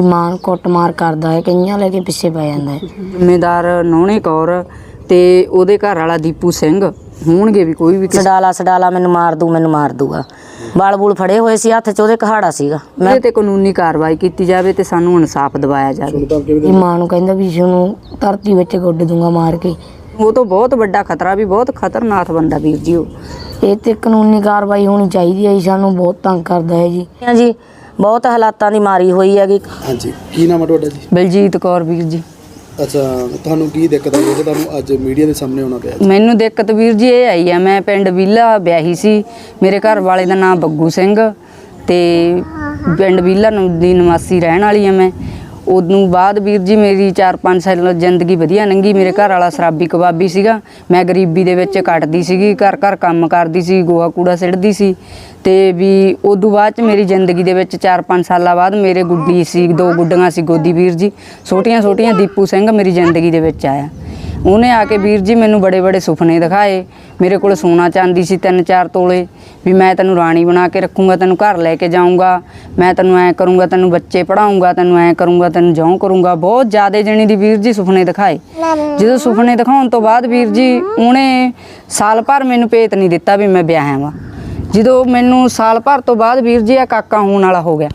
ਮਾਨ ਕੁੱਟਮਾਰ ਕਰਦਾ ਹੈ ਕਈਆਂ ਲੈ ਕੇ ਪਿੱਛੇ ਪੈ ਜਾਂਦਾ ਹੈ। ਜ਼ਿੰਮੇਦਾਰ ਨੌਣੇ ਕੌਰ ਤੇ ਉਹਦੇ ਘਰ ਵਾਲਾ ਦੀਪੂ ਸਿੰਘ ਹੋਣਗੇ ਵੀ ਕੋਈ ਵੀ ਕਿਸੇ ਸਡਾਲਾ ਸਡਾਲਾ ਮੈਨੂੰ ਮਾਰ ਦੂ ਮੈਨੂੰ ਮਾਰ ਦੂਗਾ। ਬਾਲ ਬੂਲ ਫੜੇ ਹੋਏ ਸੀ ਹੱਥ 'ਚ ਉਹਦੇ ਕਹਾੜਾ ਸੀਗਾ। ਮੈਂ ਤੇ ਕਾਨੂੰਨੀ ਕਾਰਵਾਈ ਕੀਤੀ ਜਾਵੇ ਤੇ ਸਾਨੂੰ ਇਨਸਾਫ ਦਿਵਾਇਆ ਜਾਵੇ। ਦੀ ਮਾਂ ਨੂੰ ਕਹਿੰਦਾ ਵੀ ਉਹਨੂੰ ਧਰਤੀ ਵਿੱਚ ਗੁੱਡ ਦੂੰਗਾ ਮਾਰ ਕੇ। ਉਹ ਤੋਂ ਬਹੁਤ ਵੱਡਾ ਖਤਰਾ ਵੀ ਬਹੁਤ ਖਤਰਨਾਕ ਬੰਦਾ ਵੀਰ ਜੀ ਉਹ। ਇਹ ਤੇ ਕਾਨੂੰਨੀ ਕਾਰਵਾਈ ਹੋਣੀ ਚਾਹੀਦੀ ਹੈ ਜੀ ਸਾਨੂੰ ਬਹੁਤ ਤੰਗ ਕਰਦਾ ਹੈ ਜੀ। ਜੀ ਬਹੁਤ ਹਾਲਾਤਾਂ ਦੀ ਮਾਰੀ ਹੋਈ ਹੈਗੀ। ਹਾਂਜੀ ਕੀ ਨਾਮ ਹੈ ਤੁਹਾਡਾ ਜੀ? ਬਲਜੀਤ ਕੌਰ ਵੀਰ ਜੀ। ਅੱਛਾ ਤੁਹਾਨੂੰ ਕੀ ਦਿੱਕਤ ਆਈ ਹੈ? ਕਿ ਤੁਹਾਨੂੰ ਅੱਜ ਮੀਡੀਆ ਦੇ ਸਾਹਮਣੇ ਆਉਣਾ ਪਿਆ ਮੈਨੂੰ ਦਿੱਕਤ ਵੀਰ ਜੀ ਇਹ ਆਈ ਆ ਮੈਂ ਪਿੰਡ ਵਿਲਾ ਵਿਆਹੀ ਸੀ। ਮੇਰੇ ਘਰ ਵਾਲੇ ਦਾ ਨਾਮ ਬੱਗੂ ਸਿੰਘ ਤੇ ਪਿੰਡ ਵਿਲਾ ਨੂੰ ਦੀ ਨਿਵਾਸੀ ਰਹਿਣ ਵਾਲੀ ਆ ਮੈਂ। ਉਦੋਂ ਬਾਅਦ ਵੀਰ ਜੀ ਮੇਰੀ 4-5 ਸਾਲ ਜ਼ਿੰਦਗੀ ਵਧੀਆ ਲੰਘੀ। ਮੇਰੇ ਘਰ ਵਾਲਾ ਸ਼ਰਾਬੀ ਕਬਾਬੀ ਸੀਗਾ। ਮੈਂ ਗਰੀਬੀ ਦੇ ਵਿੱਚ ਕੱਟਦੀ ਸੀਗੀ, ਘਰ ਘਰ ਕੰਮ ਕਰਦੀ ਸੀ, ਗੋਹਾ ਕੂੜਾ ਸਿੱਟਦੀ ਸੀ। ਤੇ ਵੀ ਉਦੋਂ ਬਾਅਦ ਚ ਮੇਰੀ ਜ਼ਿੰਦਗੀ ਦੇ ਵਿੱਚ 4-5 ਸਾਲਾਂ ਬਾਅਦ ਮੇਰੇ ਗੁੱਡੀ ਸੀ, ਦੋ ਗੁੱਡੀਆਂ ਸੀ, ਗੋਦੀ ਵੀਰ ਜੀ। ਛੋਟੀਆਂ ਛੋਟੀਆਂ ਦੀਪੂ ਸਿੰਘ ਮੇਰੀ ਜ਼ਿੰਦਗੀ ਦੇ ਵਿੱਚ ਆਇਆ। ਉਹਨੇ ਆ ਕੇ ਵੀਰ ਜੀ ਮੈਨੂੰ ਬੜੇ ਬੜੇ ਸੁਪਨੇ ਦਿਖਾਏ। ਮੇਰੇ ਕੋਲ ਸੋਨਾ ਚਾਂਦੀ ਸੀ ਤਿੰਨ ਚਾਰ ਤੋਲੇ ਵੀ ਮੈਂ ਤੈਨੂੰ ਰਾਣੀ ਬਣਾ ਕੇ ਰੱਖੂੰਗਾ ਤੈਨੂੰ ਘਰ ਲੈ ਕੇ ਜਾਊਂਗਾ ਮੈਂ ਤੈਨੂੰ ਐ ਕਰੂੰਗਾ ਤੈਨੂੰ ਬੱਚੇ ਪੜਾਊਂਗਾ ਤੈਨੂੰ ਐ ਕਰੂੰਗਾ ਤੈਨੂੰ ਜਿਉਂ ਕਰੂੰਗਾ। ਬਹੁਤ ਜ਼ਿਆਦੇ ਜਣੀ ਦੀ ਵੀਰ ਜੀ ਸੁਪਨੇ ਦਿਖਾਏ। ਜਦੋਂ ਸੁਪਨੇ ਦਿਖਾਉਣ ਤੋਂ ਬਾਅਦ ਵੀਰ ਜੀ ਉਹਨੇ ਸਾਲ ਭਰ ਮੈਨੂੰ ਭੇਤ ਨਹੀਂ ਦਿੱਤਾ ਵੀ ਮੈਂ ਵਿਆਹਾਂ ਵਾਂ ਜਦੋਂ ਮੈਨੂੰ ਸਾਲ ਭਰ ਤੋਂ ਬਾਅਦ ਵੀਰ ਜੀ ਆ ਕਾਕਾ ਹੋਣ ਵਾਲਾ ਹੋ ਗਿਆ।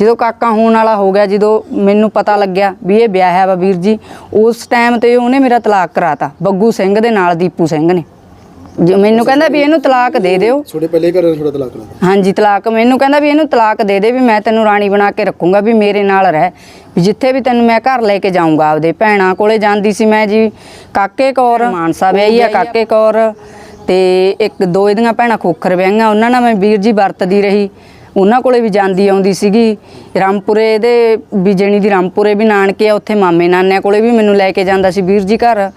ਜਦੋਂ ਕਾਕਾ ਹੋਣ ਵਾਲਾ ਹੋ ਗਿਆ ਜਦੋਂ ਮੈਨੂੰ ਪਤਾ ਲੱਗਿਆ ਵੀ ਇਹ ਵਿਆਹਿਆ ਵਾ ਵੀਰ ਜੀ ਉਸ ਟਾਈਮ ਤੇ ਉਹਨੇ ਮੇਰਾ ਤਲਾਕ ਕਰਾਤਾ ਬੱਗੂ ਸਿੰਘ ਦੇ ਨਾਲ ਦੀਪੂ ਸਿੰਘ ਨੇ। ਜੋ ਮੈਨੂੰ ਕਹਿੰਦਾ ਵੀ ਇਹਨੂੰ ਤਲਾਕ ਦੇ ਦਿਓ। ਛੋਟੇ ਪਹਿਲੇ ਘਰ ਛੋਟਾ ਤਲਾਕ ਕਰਾ। ਹਾਂਜੀ ਤਲਾਕ। ਮੈਨੂੰ ਕਹਿੰਦਾ ਵੀ ਇਹਨੂੰ ਤਲਾਕ ਦੇ ਦੇ ਵੀ ਮੈਂ ਤੈਨੂੰ ਰਾਣੀ ਬਣਾ ਕੇ ਰੱਖੂੰਗਾ ਵੀ ਮੇਰੇ ਨਾਲ ਰਹਿ। ਵੀ ਜਿੱਥੇ ਵੀ ਤੈਨੂੰ ਮੈਂ ਘਰ ਲੈ ਕੇ ਜਾਊਂਗਾ ਆਪਦੇ ਭੈਣਾਂ ਕੋਲੇ ਜਾਂਦੀ ਸੀ ਮੈਂ ਜੀ ਕਾਕੇ ਕੌਰ ਮਾਨਸਾ ਵਿਆਹੀ ਆ। ਕਾਕੇ ਕੌਰ ਤੇ ਇੱਕ ਦੋ ਇਹਦੀਆਂ ਭੈਣਾਂ ਖੋਖਰ ਵਿਆਹੀਆਂ ਉਹਨਾਂ ਨਾਲ ਮੈਂ ਵੀਰ ਜੀ ਵਰਤਦੀ ਰਹੀ। ਉਹਨਾਂ ਕੋਲੇ ਵੀ ਜਾਂਦੀ ਆਉਂਦੀ ਸੀਗੀ। ਰਾਮਪੁਰੇ ਦੇ ਵੀ ਜਣੀ ਦੀ ਰਾਮਪੁਰੇ ਵੀ ਨਾਨਕੇ ਆ ਉੱਥੇ ਮਾਮੇ ਨਾਨਿਆਂ ਕੋਲੇ ਵੀ ਮੈਨੂੰ ਲੈ ਕੇ ਜਾਂਦਾ ਸੀ ਵੀਰ ਜੀ ਘਰ।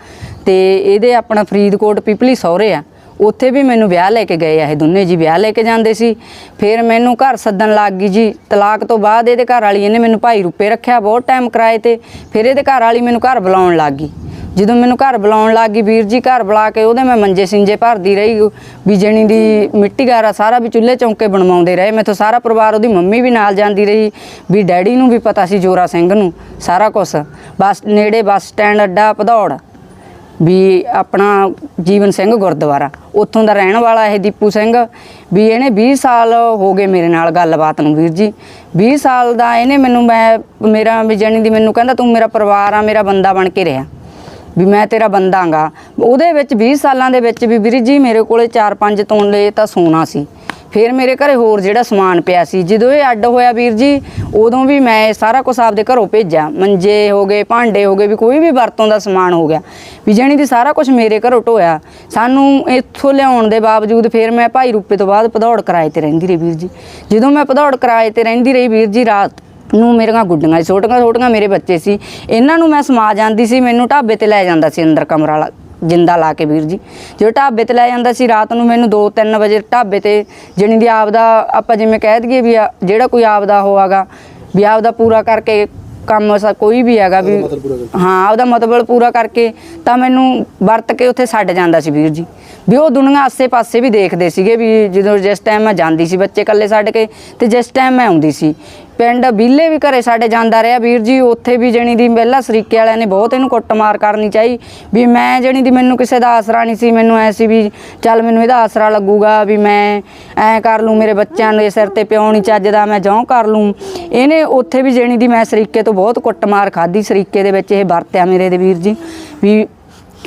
ਤੇ ਇਹਦੇ ਆਪਣਾ ਫਰੀਦਕੋਟ ਪਿਪਲੀ ਸਹੁਰੇ ਆ। ਉੱਥੇ ਵੀ ਮੈਨੂੰ ਵਿਆਹ ਲੈ ਕੇ ਗਏ ਆ ਇਹ ਦੋਨੇ ਜੀ, ਵਿਆਹ ਲੈ ਕੇ ਜਾਂਦੇ ਸੀ। ਫਿਰ ਮੈਨੂੰ ਘਰ ਸੱਦਣ ਲੱਗ ਗਈ ਜੀ। ਤਲਾਕ ਤੋਂ ਬਾਅਦ ਇਹਦੇ ਘਰ ਵਾਲੀ ਇਹਨੇ ਮੈਨੂੰ ਭਾਈ ਰੁਪਏ ਰੱਖਿਆ ਬਹੁਤ ਟਾਈਮ ਕਿਰਾਏ ਤੇ। ਫਿਰ ਇਹਦੇ ਘਰ ਵਾਲੀ ਮੈਨੂੰ ਘਰ ਬੁਲਾਉਣ ਲੱਗ ਗਈ। ਜਦੋਂ ਮੈਨੂੰ ਘਰ ਬੁਲਾਉਣ ਲੱਗ ਗਈ, ਵੀਰ ਜੀ ਘਰ ਬੁਲਾ ਕੇ ਉਹਦੇ ਮੈਂ ਮੰਜੇ ਸਿੰਜੇ ਭਰਦੀ ਰਹੀ। ਵੀ ਜਣੀ ਦੀ ਮਿੱਟੀ ਗਾਰਾ ਸਾਰਾ ਵੀ ਚੁੱਲ੍ਹੇ ਚੌਂਕੇ ਬਣਵਾਉਂਦੇ ਰਹੇ। ਮੈਥੋਂ ਸਾਰਾ ਪਰਿਵਾਰ ਉਹਦੀ ਮੰਮੀ ਵੀ ਨਾਲ ਜਾਂਦੀ ਰਹੀ। ਵੀ ਡੈਡੀ ਨੂੰ ਵੀ ਪਤਾ ਸੀ ਜੋਰਾ ਸਿੰਘ ਨੂੰ, ਸਾਰਾ ਕੁਝ ਬਸ ਨੇੜੇ ਬੱਸ ਸਟੈਂਡ ਅੱਡਾ, ਭਦੌੜ। ਵੀ ਆਪਣਾ ਜੀਵਨ ਸਿੰਘ ਗੁਰਦੁਆਰਾ, ਉੱਥੋਂ ਦਾ ਰਹਿਣ ਵਾਲਾ ਇਹ ਦੀਪੂ ਸਿੰਘ, ਵੀ ਇਹਨੇ 20 ਸਾਲ ਹੋ ਗਏ ਮੇਰੇ ਨਾਲ ਗੱਲਬਾਤ ਨੂੰ ਵੀਰ ਜੀ। 20 ਸਾਲ ਦਾ ਇਹਨੇ ਮੈਨੂੰ ਮੈਂ, ਮੇਰਾ ਵੀ ਜਾਣੀ ਦੀ ਮੈਨੂੰ ਕਹਿੰਦਾ ਤੂੰ ਮੇਰਾ ਪਰਿਵਾਰ ਆ, ਮੇਰਾ ਬੰਦਾ ਬਣ ਕੇ ਰਿਹਾ। ਵੀ ਮੈਂ ਤੇਰਾ ਬੰਦਾਂਗਾ ਉਹਦੇ ਵਿੱਚ 20 ਸਾਲਾਂ ਦੇ ਵਿੱਚ ਵੀ ਵੀਰ ਜੀ ਮੇਰੇ ਕੋਲੇ 4-5 ਤੋਲੇ ਤਾਂ ਸੋਨਾ ਸੀ। ਫਿਰ ਮੇਰੇ ਘਰੇ ਹੋਰ ਜਿਹੜਾ ਸਮਾਨ ਪਿਆ ਸੀ ਜਦੋਂ ਇਹ ਅੱਡ ਹੋਇਆ ਵੀਰ ਜੀ ਉਦੋਂ ਵੀ ਮੈਂ ਸਾਰਾ ਕੁਝ ਆਪਦੇ ਘਰੋਂ ਭੇਜਿਆ। ਮੰਜੇ ਹੋ ਗਏ ਭਾਂਡੇ ਹੋ ਗਏ ਵੀ ਕੋਈ ਵੀ ਵਰਤੋਂ ਦਾ ਸਮਾਨ ਹੋ ਗਿਆ। ਵੀ ਜਾਣੀ ਦੀ ਸਾਰਾ ਕੁਝ ਮੇਰੇ ਘਰੋਂ ਢੋਇਆ। ਸਾਨੂੰ ਇੱਥੋਂ ਲਿਆਉਣ ਦੇ ਬਾਵਜੂਦ ਫਿਰ ਮੈਂ ਭਾਈ ਰੂਪੇ ਤੋਂ ਬਾਅਦ ਭਦੌੜ ਕਿਰਾਏ ਤੇ ਰਹਿੰਦੀ ਰਹੀ ਵੀਰ ਜੀ। ਜਦੋਂ ਮੈਂ ਭਦੌੜ ਕਿਰਾਏ ਤੇ ਰਹਿੰਦੀ ਰਹੀ ਵੀਰ ਜੀ ਰਾਤ ਨੂੰ ਮੇਰੀਆਂ ਗੁੱਡੀਆਂ ਸੀ, ਛੋਟੀਆਂ ਛੋਟੀਆਂ ਮੇਰੇ ਬੱਚੇ ਸੀ ਇਹਨਾਂ ਨੂੰ ਮੈਂ ਸਮਾ ਜਾਂਦੀ ਸੀ ਮੈਨੂੰ ਢਾਬੇ ਤੇ ਲੈ ਜਾਂਦਾ ਸੀ ਅੰਦਰ ਕਮਰਾ ਲਾ ਜਿੰਦਾ ਲਾ ਕੇ ਵੀਰ ਜੀ। ਜਦੋਂ ਢਾਬੇ ਤੇ ਲੈ ਜਾਂਦਾ ਸੀ ਰਾਤ ਨੂੰ ਮੈਨੂੰ 2-3 ਵਜੇ ਢਾਬੇ ਤੇ ਜਣੀ ਦੀ ਆਪਦਾ ਆਪਾਂ ਜਿਵੇਂ ਕਹਿ ਦਈਏ ਵੀ ਜਿਹੜਾ ਕੋਈ ਆਪਦਾ ਹੋਆਗਾ ਵੀ ਆਪਦਾ ਪੂਰਾ ਕਰਕੇ ਕੰਮ ਸ- ਕੋਈ ਵੀ ਹੈਗਾ ਵੀ। ਹਾਂ ਉਹਦਾ ਮਤਲਬ ਪੂਰਾ ਕਰਕੇ ਤਾਂ ਮੈਨੂੰ ਵਰਤ ਕੇ ਉੱਥੇ ਛੱਡ ਜਾਂਦਾ ਸੀ ਵੀਰ ਜੀ। ਵੀ ਉਹ ਦੁਨੀਆ ਆਸੇ-ਪਾਸੇ ਵੀ ਦੇਖਦੇ ਸੀਗੇ ਵੀ ਜਦੋਂ ਜਿਸ ਟਾਈਮ ਮੈਂ ਜਾਂਦੀ ਸੀ ਬੱਚੇ ਇਕੱਲੇ ਛੱਡ ਕੇ ਤੇ ਜਿਸ ਟਾਈਮ ਮੈਂ ਆਉਂਦੀ ਸੀ। ਪਿੰਡ ਬੀਲੇ ਵੀ ਘਰੇ ਸਾਡੇ ਜਾਂਦਾ ਰਿਹਾ। ਵੀਰ ਜੀ, ਉੱਥੇ ਵੀ ਜਣੀ ਦੀ ਪਹਿਲਾਂ ਸਰੀਕੇ ਵਾਲਿਆਂ ਨੇ ਬਹੁਤ ਇਹਨੂੰ ਕੁੱਟਮਾਰ ਕਰਨੀ ਚਾਹੀ। ਵੀ ਮੈਂ ਜਣੀ ਦੀ ਮੈਨੂੰ ਕਿਸੇ ਦਾ ਆਸਰਾ ਨਹੀਂ ਸੀ, ਮੈਨੂੰ ਐ ਸੀ ਵੀ ਚੱਲ ਮੈਨੂੰ ਇਹਦਾ ਆਸਰਾ ਲੱਗੂਗਾ ਵੀ ਮੈਂ ਐ ਕਰ ਲੂੰ, ਮੇਰੇ ਬੱਚਿਆਂ ਨੂੰ ਇਹ ਸਿਰ ਤੇ ਪਿਓ ਨਹੀਂ ਚੱਜਦਾ, ਮੈਂ ਜੌਂ ਕਰ ਲੂੰ। ਇਹਨੇ ਉੱਥੇ ਵੀ ਜਣੀ ਦੀ ਮੈਂ ਸਰੀਕੇ ਤੋਂ ਬਹੁਤ ਕੁੱਟਮਾਰ ਖਾਧੀ, ਸਰੀਕੇ ਦੇ ਵਿੱਚ ਇਹ ਵਰਤਿਆ ਮੇਰੇ ਦੇ ਵੀਰ ਜੀ। ਵੀ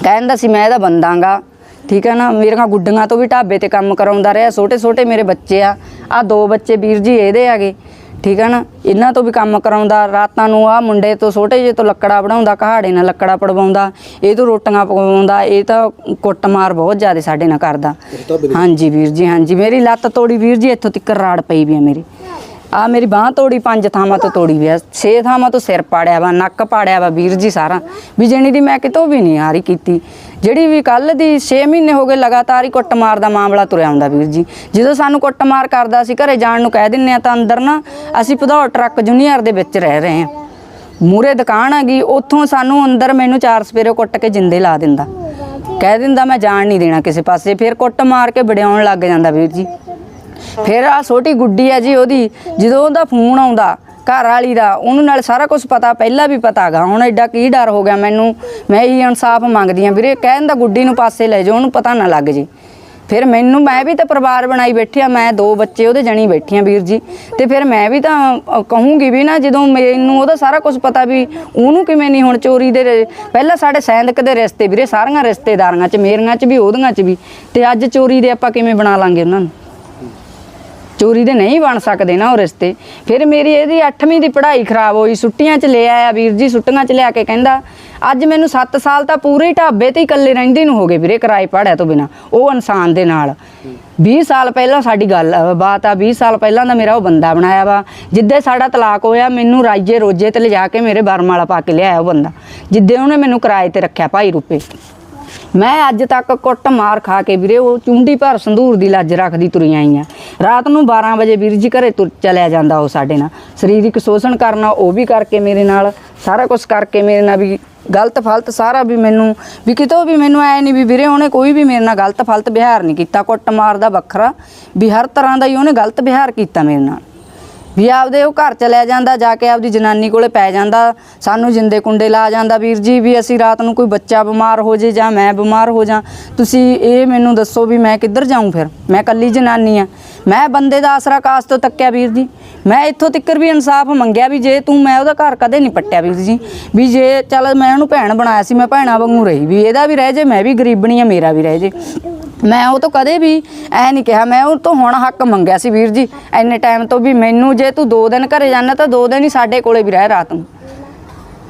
ਕਹਿੰਦਾ ਸੀ, ਮੈਂ ਇਹਦਾ ਬੰਦਾਂਗਾ। ਠੀਕ ਹੈ ਨਾ ਮੇਰੀਆਂ ਗੁੱਡੀਆਂ ਤੋਂ ਵੀ ਢਾਬੇ ਤੇ ਕੰਮ ਕਰਾਉਂਦਾ ਰਿਹਾ ਛੋਟੇ ਛੋਟੇ ਮੇਰੇ ਬੱਚੇ ਆ। ਆ ਦੋ ਬੱਚੇ ਵੀਰ ਜੀ, ਇਹਦੇ ਆਗੇ ਠੀਕ ਹੈ ਨਾ? ਇਹਨਾਂ ਤੋਂ ਵੀ ਕੰਮ ਕਰਾਉਂਦਾ ਰਾਤਾਂ ਨੂੰ ਆ ਮੁੰਡੇ ਤੋਂ ਛੋਟੇ ਜਿਹੇ ਤੋਂ ਲੱਕੜਾ ਬਣਾਉਂਦਾ ਕਹਾੜੇ ਨਾਲ ਲੱਕੜਾ ਪੜਵਾਉਂਦਾ ਇਹ ਤੋਂ ਰੋਟੀਆਂ ਪਕਾਉਂਦਾ ਇਹ ਤਾਂ ਕੁੱਟਮਾਰ ਬਹੁਤ ਜ਼ਿਆਦਾ ਸਾਡੇ ਨਾਲ ਕਰਦਾ। ਹਾਂਜੀ ਵੀਰ ਜੀ ਹਾਂਜੀ। ਮੇਰੀ ਲੱਤ ਤੋੜੀ ਵੀਰ ਜੀ ਇੱਥੋਂ ਤੱਕ ਰਾੜ ਪਈ ਵੀ ਆ ਮੇਰੀ। ਆ ਮੇਰੀ ਬਾਹ ਤੋੜੀ, ਪੰਜ ਥਾਵਾਂ ਤੋਂ ਤੋੜੀ ਵੀ ਛੇ ਥਾਵਾਂ ਤੋਂ ਸਿਰ ਪਾੜਿਆ ਵਾ, ਨੱਕ ਪਾੜਿਆ ਵਾ ਵੀਰ ਜੀ ਸਾਰਾ। ਵੀ ਜਣੀ ਦੀ ਮੈਂ ਕਿਤੋਂ ਵੀ ਨਹੀਂ ਹਾਰੀ ਕੀਤੀ। ਜਿਹੜੀ ਵੀ ਕੱਲ ਦੀ 6 ਮਹੀਨੇ ਹੋ ਗਏ ਲਗਾਤਾਰ ਹੀ ਕੁੱਟਮਾਰ ਦਾ ਮਾਮਲਾ ਤੁਰਿਆ ਆਉਂਦਾ ਵੀਰ ਜੀ। ਜਦੋਂ ਸਾਨੂੰ ਕੁੱਟਮਾਰ ਕਰਦਾ ਸੀ, ਘਰੇ ਜਾਣ ਨੂੰ ਕਹਿ ਦਿੰਨੇ ਆ ਤਾਂ ਅੰਦਰ ਨਾ ਅਸੀਂ ਭਦੌੜ ਟਰੱਕ ਜੂਨੀਅਰ ਦੇ ਵਿੱਚ ਰਹਿ ਰਹੇ ਹਾਂ। ਮੂਰੇ ਦੁਕਾਨ ਹੈਗੀ, ਉੱਥੋਂ ਸਾਨੂੰ ਅੰਦਰ ਮੈਨੂੰ ਚਾਰ ਸਪੇਰੇ ਕੁੱਟ ਕੇ ਜਿੰਦੇ ਲਾ ਦਿੰਦਾ। ਕਹਿ ਦਿੰਦਾ, ਮੈਂ ਜਾਣ ਨਹੀਂ ਦੇਣਾ ਕਿਸੇ ਪਾਸੇ। ਫਿਰ ਕੁੱਟ ਮਾਰ ਕੇ ਵਡਿਆਉਣ ਲੱਗ ਜਾਂਦਾ ਵੀਰ ਜੀ। ਫਿਰ ਆ ਛੋਟੀ ਗੁੱਡੀ ਆ ਜੀ ਉਹਦੀ, ਜਦੋਂ ਉਹਦਾ ਫੋਨ ਆਉਂਦਾ ਘਰ ਵਾਲੀ ਦਾ, ਉਹਨੂੰ ਨਾਲ ਸਾਰਾ ਕੁਝ ਪਤਾ, ਪਹਿਲਾਂ ਵੀ ਪਤਾ ਹੈਗਾ ਹੁਣ ਐਡਾ ਕੀ ਡਰ ਹੋ ਗਿਆ ਮੈਨੂੰ। ਮੈਂ ਇਹ ਇਨਸਾਫ ਮੰਗਦੀ ਆ। ਵੀਰੇ, ਕਹਿਣ ਦਾ ਗੁੱਡੀ ਨੂੰ ਪਾਸੇ ਲੈ ਜਾਓ, ਉਹਨੂੰ ਪਤਾ ਨਾ ਲੱਗ ਜੇ। ਫਿਰ ਮੈਨੂੰ, ਮੈਂ ਵੀ ਤਾਂ ਪਰਿਵਾਰ ਬਣਾਈ ਬੈਠੀ ਆ। ਮੈਂ ਦੋ ਬੱਚੇ, ਉਹਦੇ ਜਣੀ ਬੈਠੀ ਆ ਵੀਰ ਜੀ। ਤੇ ਫਿਰ ਮੈਂ ਵੀ ਤਾਂ ਕਹੂੰਗੀ ਵੀ ਨਾ, ਜਦੋਂ ਮੈਨੂੰ ਉਹਦਾ ਸਾਰਾ ਕੁਝ ਪਤਾ ਵੀ ਉਹਨੂੰ ਕਿਵੇਂ ਨਹੀਂ ਹੁਣ ਚੋਰੀ ਦੇ ਪਹਿਲਾਂ ਸਾਡੇ ਸੈਂਦਕ ਦੇ ਰਿਸ਼ਤੇ, ਵੀਰੇ, ਸਾਰੀਆਂ ਰਿਸ਼ਤੇਦਾਰੀਆਂ 'ਚ, ਮੇਰੀਆਂ 'ਚ ਵੀ, ਉਹਦੀਆਂ 'ਚ ਵੀ। ਤੇ ਅੱਜ ਚੋਰੀ ਦੇ ਆਪਾਂ ਕਿਵੇਂ ਬਣਾ ਲਾਂਗੇ ਉਹਨਾਂ ਨੂੰ? ਚੋਰੀ ਦੇ ਨਹੀਂ ਬਣ ਸਕਦੇ ਨਾ ਉਹ ਰਿਸ਼ਤੇ। ਫਿਰ ਮੇਰੀ ਇਹਦੀ 8ਵੀਂ ਦੀ ਪੜ੍ਹਾਈ ਖਰਾਬ ਹੋਈ, ਛੁੱਟੀਆਂ 'ਚ ਲੈ ਆਇਆ ਵੀਰ ਜੀ, ਛੁੱਟੀਆਂ 'ਚ ਲਿਆ ਕੇ ਕਹਿੰਦਾ, ਅੱਜ ਮੈਨੂੰ 7 ਸਾਲ ਤਾਂ ਪੂਰੇ ਢਾਬੇ ਤੇ ਹੀ ਇਕੱਲੇ ਰਹਿੰਦੇ ਨੂੰ ਹੋ ਗਏ ਵੀਰੇ ਕਿਰਾਏ ਪੜਿਆ ਤੋਂ ਬਿਨਾ, ਉਹ ਇਨਸਾਨ ਦੇ ਨਾਲ। 20 ਸਾਲ ਪਹਿਲਾਂ ਸਾਡੀ ਗੱਲ, ਬਾਤ ਆ 20 ਸਾਲ ਪਹਿਲਾਂ ਦਾ ਮੇਰਾ ਉਹ ਬੰਦਾ ਬਣਾਇਆ ਵਾ, ਜਿੱਦੇ ਸਾਡਾ ਤਲਾਕ ਹੋਇਆ, ਮੈਨੂੰ ਰਾਜੇ ਰੋਜੇ ਤੇ ਲਿਜਾ ਕੇ ਮੇਰੇ ਬਰਮ ਵਾਲਾ ਪਾ ਕੇ ਲਿਆਇਆ ਉਹ ਬੰਦਾ, ਜਿੱਦੇ ਉਹਨੇ ਮੈਨੂੰ ਕਿਰਾਏ ਤੇ ਰੱਖਿਆ ਭਾਈ ਰੁਪਏ ਮੈਂ ਅੱਜ ਤੱਕ ਕੁੱਟ ਮਾਰ ਖਾ ਕੇ ਵੀਰੇ, ਉਹ ਚੁੰਡੀ ਭਰ ਸੰਧੂਰ ਦੀ ਲੱਜ ਰੱਖਦੀ ਤੁਰੀ ਆਈ ਆ ਰਾਤ ਨੂੰ 12 ਵਜੇ ਵੀਰ ਜੀ ਘਰੇ ਤੁਰ ਚਲਿਆ ਜਾਂਦਾ ਉਹ ਸਾਡੇ ਨਾਲ। ਸਰੀਰਕ ਸ਼ੋਸ਼ਣ ਕਰਨਾ ਉਹ ਵੀ ਕਰਕੇ ਮੇਰੇ ਨਾਲ, ਸਾਰਾ ਕੁਝ ਕਰਕੇ ਮੇਰੇ ਨਾਲ ਵੀ ਗਲਤ ਫਲਤ ਸਾਰਾ ਵੀ ਮੈਨੂੰ, ਵੀ ਕਿਤੋਂ ਵੀ ਮੈਨੂੰ ਐ ਨਹੀਂ ਵੀ ਵੀਰੇ ਉਹਨੇ ਕੋਈ ਵੀ ਮੇਰੇ ਨਾਲ ਗਲਤ ਫਲਤ ਵਿਹਾਰ ਨਹੀਂ ਕੀਤਾ, ਕੁੱਟ ਮਾਰ ਦਾ ਵੱਖਰਾ, ਵੀ ਹਰ ਤਰ੍ਹਾਂ ਦਾ ਹੀ ਉਹਨੇ ਗਲਤ ਵਿਹਾਰ ਕੀਤਾ ਮੇਰੇ ਨਾਲ। ਵੀ ਆਪਦੇ ਉਹ ਘਰ 'ਚ ਲੈ ਜਾਂਦਾ, ਜਾ ਕੇ ਆਪਦੀ ਜਨਾਨੀ ਕੋਲੇ ਪੈ ਜਾਂਦਾ, ਸਾਨੂੰ ਜਿੰਦੇ ਕੁੰਡੇ ਲਾ ਜਾਂਦਾ, ਵੀਰ ਜੀ ਵੀ ਅਸੀਂ ਰਾਤ ਨੂੰ ਕੋਈ ਬੱਚਾ ਬਿਮਾਰ ਹੋ ਜੇ ਜਾਂ ਮੈਂ ਬਿਮਾਰ ਹੋ ਜਾਂ, ਤੁਸੀਂ ਇਹ ਮੈਨੂੰ ਦੱਸੋ ਵੀ ਮੈਂ ਕਿੱਧਰ ਜਾਊਂ ਫਿਰ? ਮੈਂ ਕੱਲੀ ਜਨਾਨੀ ਆ। ਮੈਂ ਬੰਦੇ ਦਾ ਆਸਰਾ ਕਾਸ ਤੋਂ ਤੱਕਿਆ ਵੀਰ ਜੀ। ਮੈਂ ਇੱਥੋਂ ਤਿੱਕਰ ਵੀ ਇਨਸਾਫ ਮੰਗਿਆ ਵੀ ਜੇ ਤੂੰ ਮੈਂ ਉਹਦਾ ਘਰ ਕਦੇ ਨਹੀਂ ਪੱਟਿਆ ਵੀਰ ਜੀ। ਵੀ ਜੇ ਚੱਲ ਮੈਂ ਉਹਨੂੰ ਭੈਣ ਬਣਾਇਆ ਸੀ, ਮੈਂ ਭੈਣਾ ਵਾਂਗੂ ਰਹੀ ਵੀ, ਇਹਦਾ ਵੀ ਰਹਿ ਜੇ, ਮੈਂ ਵੀ ਗਰੀਬਣੀ ਆ, ਮੇਰਾ ਵੀ ਰਹਿ ਜੇ। ਮੈਂ ਉਹ ਤੋਂ ਕਦੇ ਵੀ ਐ ਨਹੀਂ ਕਿਹਾ। ਮੈਂ ਉਹ ਤੋਂ ਹੁਣ ਹੱਕ ਮੰਗਿਆ ਸੀ ਵੀਰ ਜੀ। ਐਨੇ ਟਾਈਮ ਤੋਂ ਵੀ ਮੈਨੂੰ ਜੇ ਤੂੰ 2 ਦਿਨ ਘਰੇ ਜਾਣਾ ਤਾਂ 2 ਦਿਨ ਹੀ ਸਾਡੇ ਕੋਲੇ ਵੀ ਰਹਿ ਰਾਤ ਨੂੰ।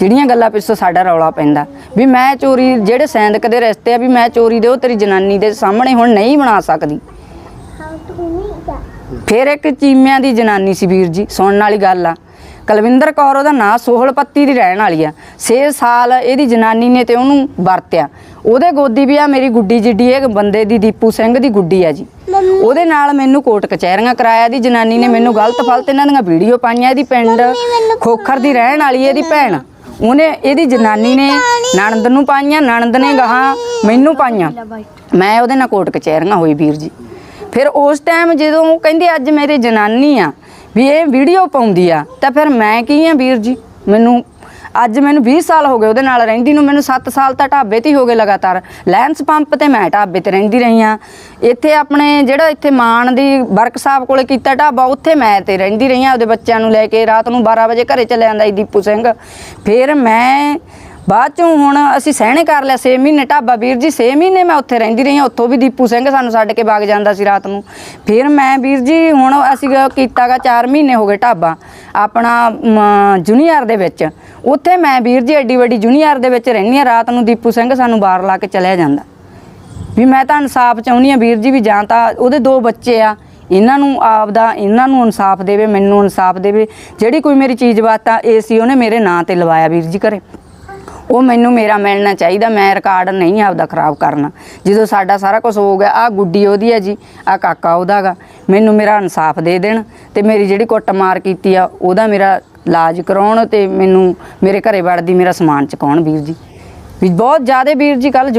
ਜਿਹੜੀਆਂ ਗੱਲਾਂ ਪਿੱਛੋਂ ਸਾਡਾ ਰੌਲਾ ਪੈਂਦਾ। ਵੀ ਮੈਂ ਚੋਰੀ ਜਿਹੜੇ ਸੈਂਦਕ ਦੇ ਰਿਸ਼ਤੇ ਆ ਵੀ ਮੈਂ ਚੋਰੀ ਦੇ ਉਹ ਤੇਰੀ ਜਨਾਨੀ ਦੇ ਸਾਹਮਣੇ ਹੁਣ ਨਹੀਂ ਬਣਾ ਸਕਦੀ। ਫਿਰ ਇੱਕ ਚੀਮਿਆਂ ਦੀ ਜਨਾਨੀ ਸੀ ਵੀਰ ਜੀ। ਸੁਣਨ ਵਾਲੀ ਗੱਲ ਆ। ਕੁਲਵਿੰਦਰ ਕੌਰ ਉਹਦਾ ਨਾਂ ਸੋਹਲ ਪੱਤੀ ਦੀ ਰਹਿਣ ਵਾਲੀ ਆ। 6 ਸਾਲ ਇਹਦੀ ਜਨਾਨੀ ਨੇ ਤੇ ਉਹਨੂੰ ਵਰਤਿਆ। ਉਹਦੇ ਗੋਦੀ ਵੀ ਆ ਮੇਰੀ ਗੁੱਡੀ ਜਿੱਡੀ ਇਹ ਬੰਦੇ ਦੀ ਦੀਪੂ ਸਿੰਘ ਦੀ ਗੁੱਡੀ ਆ ਜੀ। ਉਹਦੇ ਨਾਲ ਮੈਨੂੰ ਕੋਰਟ ਕਚਹਿਰੀਆਂ ਕਰਾਇਆ ਦੀ ਜਨਾਨੀ ਨੇ ਮੈਨੂੰ ਗਲਤ ਫਲਤ ਇਹਨਾਂ ਦੀਆਂ ਵੀਡੀਓ ਪਾਈਆਂ ਇਹਦੀ ਪਿੰਡ ਖੋਖਰ ਦੀ ਰਹਿਣ ਵਾਲੀ ਇਹਦੀ ਭੈਣ। ਉਹਨੇ ਇਹਦੀ ਜਨਾਨੀ ਨੇ ਨਣਦ ਨੂੰ ਪਾਈਆਂ ਨਣਦ ਨੇ ਗਾਹਾਂ ਮੈਨੂੰ ਪਾਈਆਂ। ਮੈਂ ਉਹਦੇ ਨਾਲ ਕੋਰਟ ਕਚਹਿਰੀਆਂ ਹੋਈ ਵੀਰ ਜੀ। ਫਿਰ ਉਸ ਟਾਈਮ ਜਦੋਂ ਉਹ ਕਹਿੰਦੇ ਅੱਜ ਮੇਰੀ ਜਨਾਨੀ ਆ ਵੀ ਇਹ ਵੀਡੀਓ ਪਾਉਂਦੀ ਆ, ਤਾਂ ਫਿਰ ਮੈਂ ਕੀ ਆ ਵੀਰ ਜੀ? ਮੈਨੂੰ ਅੱਜ ਮੈਨੂੰ 20 ਸਾਲ ਹੋ ਗਏ ਉਹਦੇ ਨਾਲ ਰਹਿੰਦੀ ਨੂੰ, ਮੈਨੂੰ 7 ਸਾਲ ਤਾਂ ਢਾਬੇ ਤੇ ਹੀ ਹੋ ਗਏ ਲਗਾਤਾਰ। ਲੈਂਸ ਪੰਪ ਤੇ ਮੈਂ ਢਾਬੇ ਤੇ ਰਹਿੰਦੀ ਰਹੀ ਆ। ਇੱਥੇ ਆਪਣੇ ਜਿਹੜਾ ਇੱਥੇ ਮਾਨ ਦੀ ਵਰਕ ਸਾਹਿਬ ਕੋਲੇ ਕੀਤਾ ਢਾਬਾ, ਉੱਥੇ ਮੈਂ ਤੇ ਰਹਿੰਦੀ ਰਹੀ ਆ, ਉਹਦੇ ਬੱਚਿਆਂ ਨੂੰ ਲੈ ਕੇ ਰਾਤ ਨੂੰ 12 ਵਜੇ ਘਰੇ ਚਲੇ ਜਾਂਦਾ ਸੀ ਦੀਪੂ ਸਿੰਘ। ਫਿਰ ਮੈਂ ਬਾਅਦ ਚੋਂ ਹੁਣ ਅਸੀਂ ਸਹਿਣੇ ਕਰ ਲਿਆ 6 ਮਹੀਨੇ, ਢਾਬਾ ਵੀਰ ਜੀ 6 ਮਹੀਨੇ ਮੈਂ ਉੱਥੇ ਰਹਿੰਦੀ ਰਹੀ ਹਾਂ, ਉੱਥੋਂ ਵੀ ਦੀਪੂ ਸਿੰਘ ਸਾਨੂੰ ਛੱਡ ਕੇ ਵਗ ਜਾਂਦਾ ਸੀ ਰਾਤ ਨੂੰ। ਫਿਰ ਮੈਂ ਵੀਰ ਜੀ, ਹੁਣ ਅਸੀਂ ਗ- ਕੀਤਾਗਾ 4 ਮਹੀਨੇ ਹੋ ਗਏ ਢਾਬਾ, ਆਪਣਾ ਜੂਨੀਅਰ ਦੇ ਵਿੱਚ। ਉੱਥੇ ਮੈਂ ਵੀਰ ਜੀ ਐਡੀ ਵੱਡੀ ਜੂਨੀਅਰ ਦੇ ਵਿੱਚ ਰਹਿੰਦੀ ਹਾਂ, ਰਾਤ ਨੂੰ ਦੀਪੂ ਸਿੰਘ ਸਾਨੂੰ ਬਾਹਰ ਲਾ ਕੇ ਚਲਿਆ ਜਾਂਦਾ। ਵੀ ਮੈਂ ਤਾਂ ਇਨਸਾਫ ਚਾਹੁੰਦੀ ਆ ਵੀਰ ਜੀ ਵੀ ਜਾਂ ਤਾਂ ਉਹਦੇ ਦੋ ਬੱਚੇ ਆ, ਇਹਨਾਂ ਨੂੰ ਆਪ ਦਾ ਇਹਨਾਂ ਨੂੰ ਇਨਸਾਫ ਦੇਵੇ, ਮੈਨੂੰ ਇਨਸਾਫ ਦੇਵੇ। ਜਿਹੜੀ ਕੋਈ ਮੇਰੀ ਚੀਜ਼ ਬਾਤਾਂ ਏ ਸੀ ਉਹਨੇ ਮੇਰੇ ਨਾਂ ਤੇ ਲਵਾਇਆ ਵੀਰ ਜੀ ਘਰੇ। ਉਹ ਮੈਨੂੰ ਮੇਰਾ ਮਿਲਣਾ ਚਾਹੀਦਾ, ਮੈਂ ਰਿਕਾਰਡ ਨਹੀਂ ਆਪਦਾ ਖਰਾਬ ਕਰਨਾ। ਜਦੋਂ ਸਾਡਾ ਸਾਰਾ ਕੁਝ ਹੋ ਗਿਆ ਆ ਗੁੱਡੀ ਉਹਦੀ ਹੈ ਜੀ ਆ ਕਾਕਾ ਉਹਦਾਗਾ ਮੈਨੂੰ ਮੇਰਾ ਇਨਸਾਫ ਦੇ ਦੇਣ ਤੇ ਮੇਰੀ ਜਿਹੜੀ ਕੁੱਟਮਾਰ ਕੀਤੀ ਆ, ਉਹਦਾ ਮੇਰਾ ਇਲਾਜ ਕਰਾਉਣ ਤੇ ਮੈਨੂੰ ਮੇਰੇ ਘਰੇ ਵੜਦੀ ਮੇਰਾ ਸਮਾਨ ਚੁਕਾਉਣ ਵੀਰ ਜੀ। ਵੀ ਬਹੁਤ ਜ਼ਿਆਦਾ ਵੀਰ ਜੀ ਕੱਲ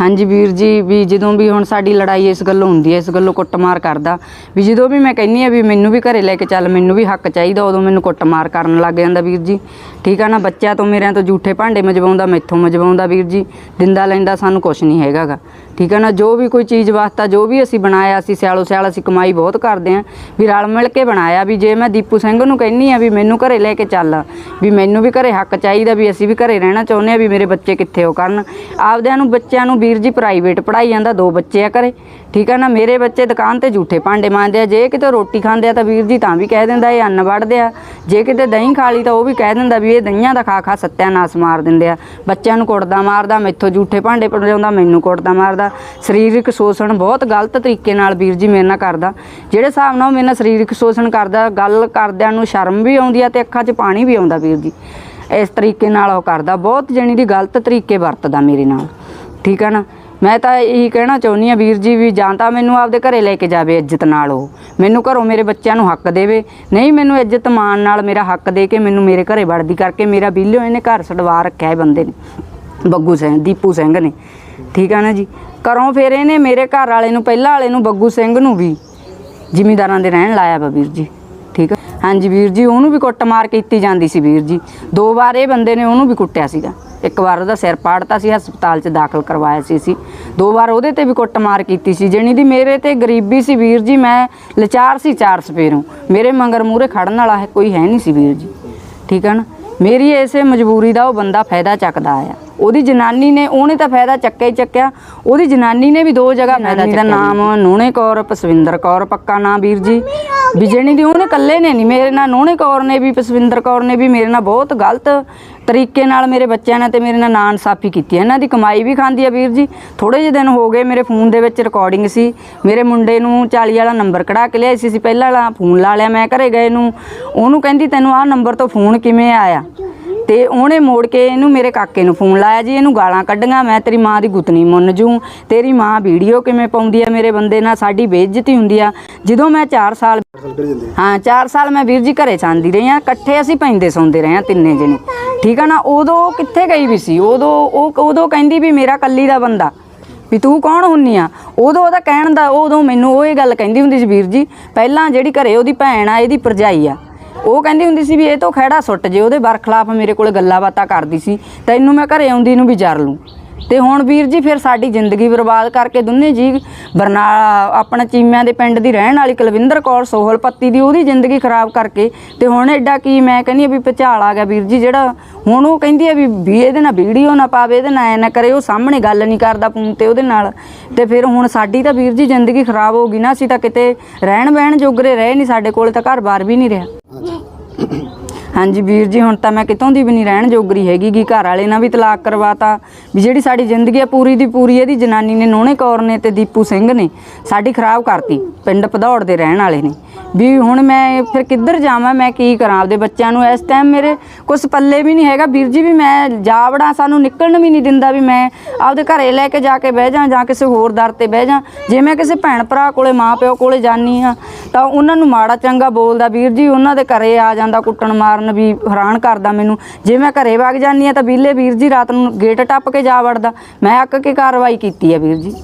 ਹਾਂਜੀ ਵੀਰ ਜੀ, ਵੀ ਜਦੋਂ ਵੀ ਹੁਣ ਸਾਡੀ ਲੜਾਈ ਇਸ ਗੱਲੋਂ ਹੁੰਦੀ ਹੈ, ਇਸ ਗੱਲੋਂ ਕੁੱਟਮਾਰ ਕਰਦਾ। ਵੀ ਜਦੋਂ ਵੀ ਮੈਂ ਕਹਿੰਨੀ ਆ ਵੀ ਮੈਨੂੰ ਵੀ ਘਰੇ ਲੈ ਕੇ ਚੱਲ, ਮੈਨੂੰ ਵੀ ਹੱਕ ਚਾਹੀਦਾ, ਉਦੋਂ ਮੈਨੂੰ ਕੁੱਟਮਾਰ ਕਰਨ ਲੱਗ ਜਾਂਦਾ ਵੀਰ ਜੀ। ਠੀਕ ਆ ਨਾ, ਬੱਚਿਆਂ ਤੋਂ ਮੇਰਿਆਂ ਤੋਂ ਝੂਠੇ ਭਾਂਡੇ ਮਜਵਾਉਂਦਾ, ਮੈਥੋਂ ਮਜਵਾਉਂਦਾ ਵੀਰ ਜੀ। ਦਿੰਦਾ ਲੈਂਦਾ ਸਾਨੂੰ ਕੁਝ ਨਹੀਂ ਹੈਗਾਗਾ। ਠੀਕ ਆ ਨਾ, ਜੋ ਵੀ ਕੋਈ ਚੀਜ਼ ਵਾਸਤਾ, ਜੋ ਵੀ ਅਸੀਂ ਬਣਾਇਆ, ਅਸੀਂ ਸਿਆਲੋ ਸਿਆਲ ਅਸੀਂ ਕਮਾਈ ਬਹੁਤ ਕਰਦੇ ਆਂ ਵੀ ਰਲ ਮਿਲ ਕੇ ਬਣਾਇਆ, ਵੀ ਜੇ ਮੈਂ ਦੀਪੂ ਸਿੰਘ ਨੂੰ ਕਹਿੰਨੀ ਆ ਵੀ ਮੈਨੂੰ ਘਰੇ ਲੈ ਕੇ ਚੱਲ, ਵੀ ਮੈਨੂੰ ਵੀ ਘਰੇ ਹੱਕ ਚਾਹੀਦਾ, ਵੀ ਅਸੀਂ ਵੀ ਘਰੇ ਰਹਿਣਾ ਚਾਹੁੰਦੇ ਆ ਵੀ ਮੇਰੇ ਬੱਚੇ ਕਿੱਥੇ ਉਹ ਕਰਨ। ਆਪਦਿਆਂ ਨੂੰ, ਬੱਚਿਆਂ ਨੂੰ ਵੀਰ ਜੀ ਪ੍ਰਾਈਵੇਟ ਪੜਾਈ ਜਾਂਦਾ, ਦੋ ਬੱਚੇ ਆ ਘਰੇ। ਠੀਕ ਆ ਨਾ, ਮੇਰੇ ਬੱਚੇ ਦੁਕਾਨ ਤੇ ਝੂਠੇ ਭਾਂਡੇ ਮਾਂਜਦੇ ਆ। ਜੇ ਕਿਤੇ ਰੋਟੀ ਖਾਂਦੇ ਆ ਤਾਂ ਵੀਰ ਜੀ ਤਾਂ ਵੀ ਕਹਿ ਦਿੰਦਾ, ਇਹ ਅੰਨ ਵੜਦੇ ਆ। ਜੇ ਕਿਤੇ ਦਹੀਂ ਖਾ ਲਈ ਤਾਂ ਉਹ ਵੀ ਕਹਿ ਦਿੰਦਾ ਵੀ ਇਹ ਦਹੀਂਆਂ ਦਾ ਖਾ ਖਾ ਸੱਤਿਆਨਾਸ ਮਾਰ ਦਿੰਦੇ ਆ। ਬੱਚਿਆਂ ਨੂੰ ਕੁੱਟਦਾ ਮਾਰਦਾ, ਮੈਥੋਂ ਝੂਠੇ ਭਾਂਡੇ ਪੜਾਉਂਦਾ ਮੈਨੂੰ ਕੁੱਟਦਾ ਮਾਰਦਾ। ਸਰੀਰਕ ਸ਼ੋਸ਼ਣ ਬਹੁਤ ਗਲਤ ਤਰੀਕੇ ਨਾਲ ਵੀਰ ਜੀ ਮੇਰੇ ਨਾਲ ਕਰਦਾ। ਜਿਹੜੇ ਹਿਸਾਬ ਨਾਲ ਉਹ ਮੇਰੇ ਨਾਲ ਸਰੀਰਕ ਸ਼ੋਸ਼ਣ ਕਰਦਾ, ਗੱਲ ਕਰਦਿਆਂ ਨੂੰ ਸ਼ਰਮ ਵੀ ਆਉਂਦੀ ਆ ਤੇ ਅੱਖਾਂ 'ਚ ਪਾਣੀ ਵੀ ਆਉਂਦਾ ਵੀਰ ਜੀ। ਇਸ ਤਰੀਕੇ ਨਾਲ ਉਹ ਕਰਦਾ। ਬਹੁਤ ਜਣੀ ਦੀ ਗਲਤ ਤਰੀਕੇ ਵਰਤਦਾ ਮੇਰੇ ਨਾਲ। ਠੀਕ ਹੈ ਨਾ? ਮੈਂ ਤਾਂ ਇਹੀ ਕਹਿਣਾ ਚਾਹੁੰਦੀ ਆ ਵੀਰ ਜੀ ਵੀ ਜਾਂ ਤਾਂ ਮੈਨੂੰ ਆਪਦੇ ਘਰੇ ਲੈ ਕੇ ਜਾਵੇ ਇੱਜ਼ਤ ਨਾਲ ਉਹ। ਮੈਨੂੰ ਘਰੋਂ ਮੇਰੇ ਬੱਚਿਆਂ ਨੂੰ ਹੱਕ ਦੇਵੇ। ਨਹੀਂ, ਮੈਨੂੰ ਇੱਜ਼ਤ ਮਾਣ ਨਾਲ ਮੇਰਾ ਹੱਕ ਦੇ ਕੇ ਮੈਨੂੰ ਮੇਰੇ ਘਰੇ ਵੜਦੀ ਕਰਕੇ ਮੇਰਾ ਬਿੱਲਿਓ ਇਹਨੇ ਘਰ ਛਡਵਾ ਰੱਖਿਆ ਹੈ ਬੰਦੇ ਨੇ। ਬੱਗੂ ਸਿੰਘ, ਦੀਪੂ ਸਿੰਘ ਨੇ। ਠੀਕ ਆ ਨਾ ਜੀ? ਘਰੋਂ ਫਿਰ ਇਹਨੇ ਮੇਰੇ ਘਰ ਵਾਲੇ ਨੂੰ, ਪਹਿਲਾਂ ਵਾਲੇ ਨੂੰ, ਬੱਗੂ ਸਿੰਘ ਨੂੰ ਵੀ ਜ਼ਿਮੀਦਾਰਾਂ ਦੇ ਰਹਿਣ ਲਾਇਆ ਵਾ ਵੀਰ ਜੀ। ਠੀਕ ਆ? ਹਾਂਜੀ ਵੀਰ ਜੀ, ਉਹਨੂੰ ਵੀ ਕੁੱਟਮਾਰ ਕੀਤੀ ਜਾਂਦੀ ਸੀ ਵੀਰ ਜੀ। ਦੋ ਵਾਰ ਇਹ ਬੰਦੇ ਨੇ ਉਹਨੂੰ ਵੀ ਕੁੱਟਿਆ ਸੀਗਾ। ਇੱਕ ਵਾਰ ਉਹਦਾ ਸਿਰ ਪਾੜਤਾ ਸੀ, ਹਸਪਤਾਲ 'ਚ ਦਾਖਲ ਕਰਵਾਇਆ ਸੀ ਅਸੀਂ। ਦੋ ਵਾਰ ਉਹਦੇ ਤੇ ਵੀ ਕੁੱਟਮਾਰ ਕੀਤੀ ਸੀ। ਜਣੀ ਦੀ ਮੇਰੇ ਤੇ ਗਰੀਬੀ ਸੀ ਵੀਰ ਜੀ, ਮੈਂ ਲਚਾਰ ਸੀ ਚਾਰ ਸਪੇਰੋਂ ਮੇਰੇ ਮੰਗਰ ਮੂਰੇ ਖੜਨ ਵਾਲਾ ਹੈ, ਕੋਈ ਹੈ ਨਹੀਂ ਸੀ ਵੀਰ ਜੀ। ਠੀਕ ਹੈ ਨਾ? ਮੇਰੀ ਇਸੇ ਮਜਬੂਰੀ ਦਾ ਉਹ ਬੰਦਾ ਫਾਇਦਾ ਚੱਕਦਾ ਆਇਆ। ਉਹਦੀ ਜਨਾਨੀ ਨੇ ਉਹਨੇ ਤਾਂ ਫਾਇਦਾ ਚੱਕਿਆ ਹੀ ਚੱਕਿਆ। ਉਹਦੀ ਜਨਾਨੀ ਨੇ ਵੀ ਦੋ ਜਗ੍ਹਾ ਫਾਇਦਾ ਦਾ ਨਾਮ ਨੂਣੇ ਕੌਰ ਪਸਵਿੰਦਰ ਕੌਰ ਪੱਕਾ ਨਾਮ ਵੀਰ ਜੀ। ਵਿਜਣੀ ਦੀ ਉਹਨੇ ਇਕੱਲੇ ਨੇ ਨਹੀਂ ਮੇਰੇ ਨਾਲ ਨੂਣੇ ਕੌਰ ਨੇ ਵੀ ਪਸਵਿੰਦਰ ਕੌਰ ਨੇ ਵੀ ਮੇਰੇ ਨਾਲ ਬਹੁਤ ਗਲਤ ਤਰੀਕੇ ਨਾਲ ਮੇਰੇ ਬੱਚਿਆਂ ਨਾਲ ਤੇ ਮੇਰੇ ਨਾਲ ਨਾਂ ਇਨਸਾਫੀ ਕੀਤੀ ਹੈ। ਇਹਨਾਂ ਦੀ ਕਮਾਈ ਵੀ ਖਾਂਦੀ ਆ ਵੀਰ ਜੀ। ਥੋੜੇ ਜਿਹੇ ਦਿਨ ਹੋ ਗਏ ਮੇਰੇ ਫੋਨ ਦੇ ਵਿੱਚ ਰਿਕਾਰਡਿੰਗ ਸੀ। ਮੇਰੇ ਮੁੰਡੇ ਨੂੰ 40 ਵਾਲਾ ਨੰਬਰ ਕਢਾ ਕੇ ਲਿਆਈ ਸੀ ਸੀ ਪਹਿਲਾਂ ਵਾਲਾ ਫੋਨ ਲਾ ਲਿਆ ਮੈਂ ਘਰੇ ਗਏ ਨੂੰ। ਉਹਨੂੰ ਕਹਿੰਦੀ ਤੈਨੂੰ ਆਹ ਨੰਬਰ ਤੋਂ ਫੋਨ ਕਿਵੇਂ ਆਇਆ? ਤੇ ਉਹਨੇ ਮੋੜ ਕੇ ਇਹਨੂੰ ਮੇਰੇ ਕਾਕੇ ਨੂੰ ਫੋਨ ਲਾਇਆ ਜੀ, ਇਹਨੂੰ ਗਾਲਾਂ ਕੱਢੀਆਂ, ਮੈਂ ਤੇਰੀ ਮਾਂ ਦੀ ਗੁੱਤਨੀ ਮੁੰਨ ਜੂ। ਤੇਰੀ ਮਾਂ ਵੀਡੀਓ ਕਿਵੇਂ ਪਾਉਂਦੀ ਆ ਮੇਰੇ ਬੰਦੇ ਨਾਲ, ਸਾਡੀ ਬੇਇੱਜ਼ਤੀ ਹੁੰਦੀ ਆ। ਜਦੋਂ ਮੈਂ 4 ਸਾਲ ਹਾਂ 4 ਸਾਲ ਮੈਂ ਵੀਰ ਜੀ ਘਰੇ ਚਾਂਦੀ ਰਹੀ ਆ, ਇਕੱਠੇ ਅਸੀਂ ਪੈਂਦੇ ਸੌਂਦੇ ਰਹੇ ਆ, ਤਿੰਨੇ ਜਣੇ। ਠੀਕ ਆ ਨਾ, ਉਦੋਂ ਕਿੱਥੇ ਗਈ ਵੀ ਸੀ? ਉਦੋਂ ਉਹ ਉਦੋਂ ਕਹਿੰਦੀ ਵੀ ਮੇਰਾ ਕੱਲੀ ਦਾ ਬੰਦਾ। ਵੀ ਤੂੰ ਕੌਣ ਹੁੰਨੀ ਆ? ਉਦੋਂ ਉਹਦਾ ਕਹਿਣ ਦਾ, ਉਦੋਂ ਮੈਨੂੰ ਉਹ ਇਹ ਗੱਲ ਕਹਿੰਦੀ ਹੁੰਦੀ ਸੀ ਵੀਰ ਜੀ, ਪਹਿਲਾਂ ਜਿਹੜੀ ਘਰੇ ਉਹਦੀ ਭੈਣ ਆ, ਇਹਦੀ ਪਰਜਾਈ ਆ। ਉਹ ਕਹਿੰਦੀ ਹੁੰਦੀ ਸੀ ਵੀ ਇਹ ਤੋਂ ਖਹਿੜਾ ਸੁੱਟ ਜੇ, ਉਹਦੇ ਬਰਖਲਾਫ ਮੇਰੇ ਕੋਲ ਗੱਲਾਂ ਬਾਤਾਂ ਕਰਦੀ ਸੀ, ਤੈਨੂੰ ਮੈਂ ਘਰੇ ਆਉਂਦੀ ਨੂੰ ਵੀ ਜਰ ਲੂੰ। ਤੇ ਹੁਣ ਵੀਰ ਜੀ ਫਿਰ ਸਾਡੀ ਜ਼ਿੰਦਗੀ ਬਰਬਾਦ ਕਰਕੇ ਦੋਨੇ ਜੀ ਬਰਨਾਲਾ ਆਪਣਾ ਚੀਮਿਆਂ ਦੇ ਪਿੰਡ ਦੀ ਰਹਿਣ ਵਾਲੀ ਕੁਲਵਿੰਦਰ ਕੌਰ ਸੋਹਲ ਪੱਤੀ ਦੀ ਉਹਦੀ ਜ਼ਿੰਦਗੀ ਖਰਾਬ ਕਰਕੇ ਤੇ ਹੁਣ ਐਡਾ ਕੀ ਮੈਂ ਕਹਿੰਦੀ ਆ ਵੀ ਭਚਾਲ ਆ ਗਿਆ ਵੀਰ ਜੀ ਜਿਹੜਾ ਹੁਣ ਉਹ ਕਹਿੰਦੀ ਆ ਵੀ ਵੀ ਇਹਦੇ ਨਾਲ ਵੀਡੀਓ ਨਾ ਪਾਵੇ, ਇਹਦੇ ਨਾਲ ਐ ਨਾ ਕਰੇ, ਉਹ ਸਾਹਮਣੇ ਗੱਲ ਨਹੀਂ ਕਰਦਾ ਫੋਨ ਤੇ ਉਹਦੇ ਨਾਲ। ਤੇ ਫਿਰ ਹੁਣ ਸਾਡੀ ਤਾਂ ਵੀਰ ਜੀ ਜ਼ਿੰਦਗੀ ਖਰਾਬ ਹੋ ਗਈ ਨਾ, ਅਸੀਂ ਤਾਂ ਕਿਤੇ ਰਹਿਣ ਬਹਿਣ ਜੋਗਰੇ ਰਹੇ ਨਹੀਂ, ਸਾਡੇ ਕੋਲ ਤਾਂ ਘਰ-ਬਾਰ ਵੀ ਨਹੀਂ ਰਿਹਾ। ਹਾਂਜੀ ਵੀਰ ਜੀ, ਹੁਣ ਤਾਂ ਮੈਂ ਕਿਤੋਂ ਦੀ ਵੀ ਨਹੀਂ ਰਹਿਣ ਜੋਗਰੀ ਹੈਗੀ ਗੀ। ਘਰ ਵਾਲੇ ਨਾਲ ਵੀ ਤਲਾਕ ਕਰਵਾਤਾ। ਵੀ ਜਿਹੜੀ ਸਾਡੀ ਜ਼ਿੰਦਗੀ ਆ ਪੂਰੀ ਦੀ ਪੂਰੀ, ਇਹਦੀ ਜਨਾਨੀ ਨੇ ਨੋਹਣੇ ਕੌਰ ਨੇ ਤੇ ਦੀਪੂ ਸਿੰਘ ਨੇ ਸਾਡੀ ਖਰਾਬ ਕਰਤੀ। ਪਿੰਡ ਭਦੌੜ ਦੇ ਰਹਿਣ ਵਾਲੇ ਨੇ। ਵੀ ਹੁਣ ਮੈਂ ਫਿਰ ਕਿੱਧਰ ਜਾਵਾਂ, ਮੈਂ ਕੀ ਕਰਾਂ ਆਪਦੇ ਬੱਚਿਆਂ ਨੂੰ? ਇਸ ਟਾਈਮ ਮੇਰੇ ਕੁਛ ਪੱਲੇ ਵੀ ਨਹੀਂ ਹੈਗਾ। ਵੀਰ ਜੀ ਵੀ ਮੈਂ ਜਾਵੜਾ, ਸਾਨੂੰ ਨਿਕਲਣ ਵੀ ਨਹੀਂ ਦਿੰਦਾ ਵੀ ਮੈਂ ਆਪਦੇ ਘਰੇ ਲੈ ਕੇ ਜਾ ਕੇ ਬਹਿ ਜਾ ਜਾਂ ਕਿਸੇ ਹੋਰ ਦਰ ਤੇ ਬਹਿ ਜਾਂ ਜੇ ਮੈਂ ਕਿਸੇ ਭੈਣ ਭਰਾ ਕੋਲੇ ਮਾਂ ਪਿਓ ਕੋਲੇ ਜਾਨੀ ਆ ਤਾਂ ਉਹਨਾਂ ਨੂੰ ਮਾੜਾ ਚੰਗਾ ਬੋਲਦਾ। ਵੀਰ ਜੀ, ਉਹਨਾਂ ਦੇ ਘਰੇ ਆ ਜਾਂਦਾ ਕੁੱਟਣ ਮਾਰਨ ਵੀ ਹੈਰਾਨ ਕਰਦਾ ਮੈਨੂੰ। ਜੇ ਮੈਂ ਘਰੇ ਵਗ ਜਾਨੀ ਆ ਤਾਂ ਬੀਲੇ ਵੀਰ ਜੀ ਰਾਤ ਨੂੰ ਗੇਟ ਟੱਪ ਕੇ ਜਾ ਵੜਦਾ। ਮੈਂ ਅੱਕ ਕੇ ਕਾਰਵਾਈ ਕੀਤੀ ਆ ਵੀਰ ਜੀ।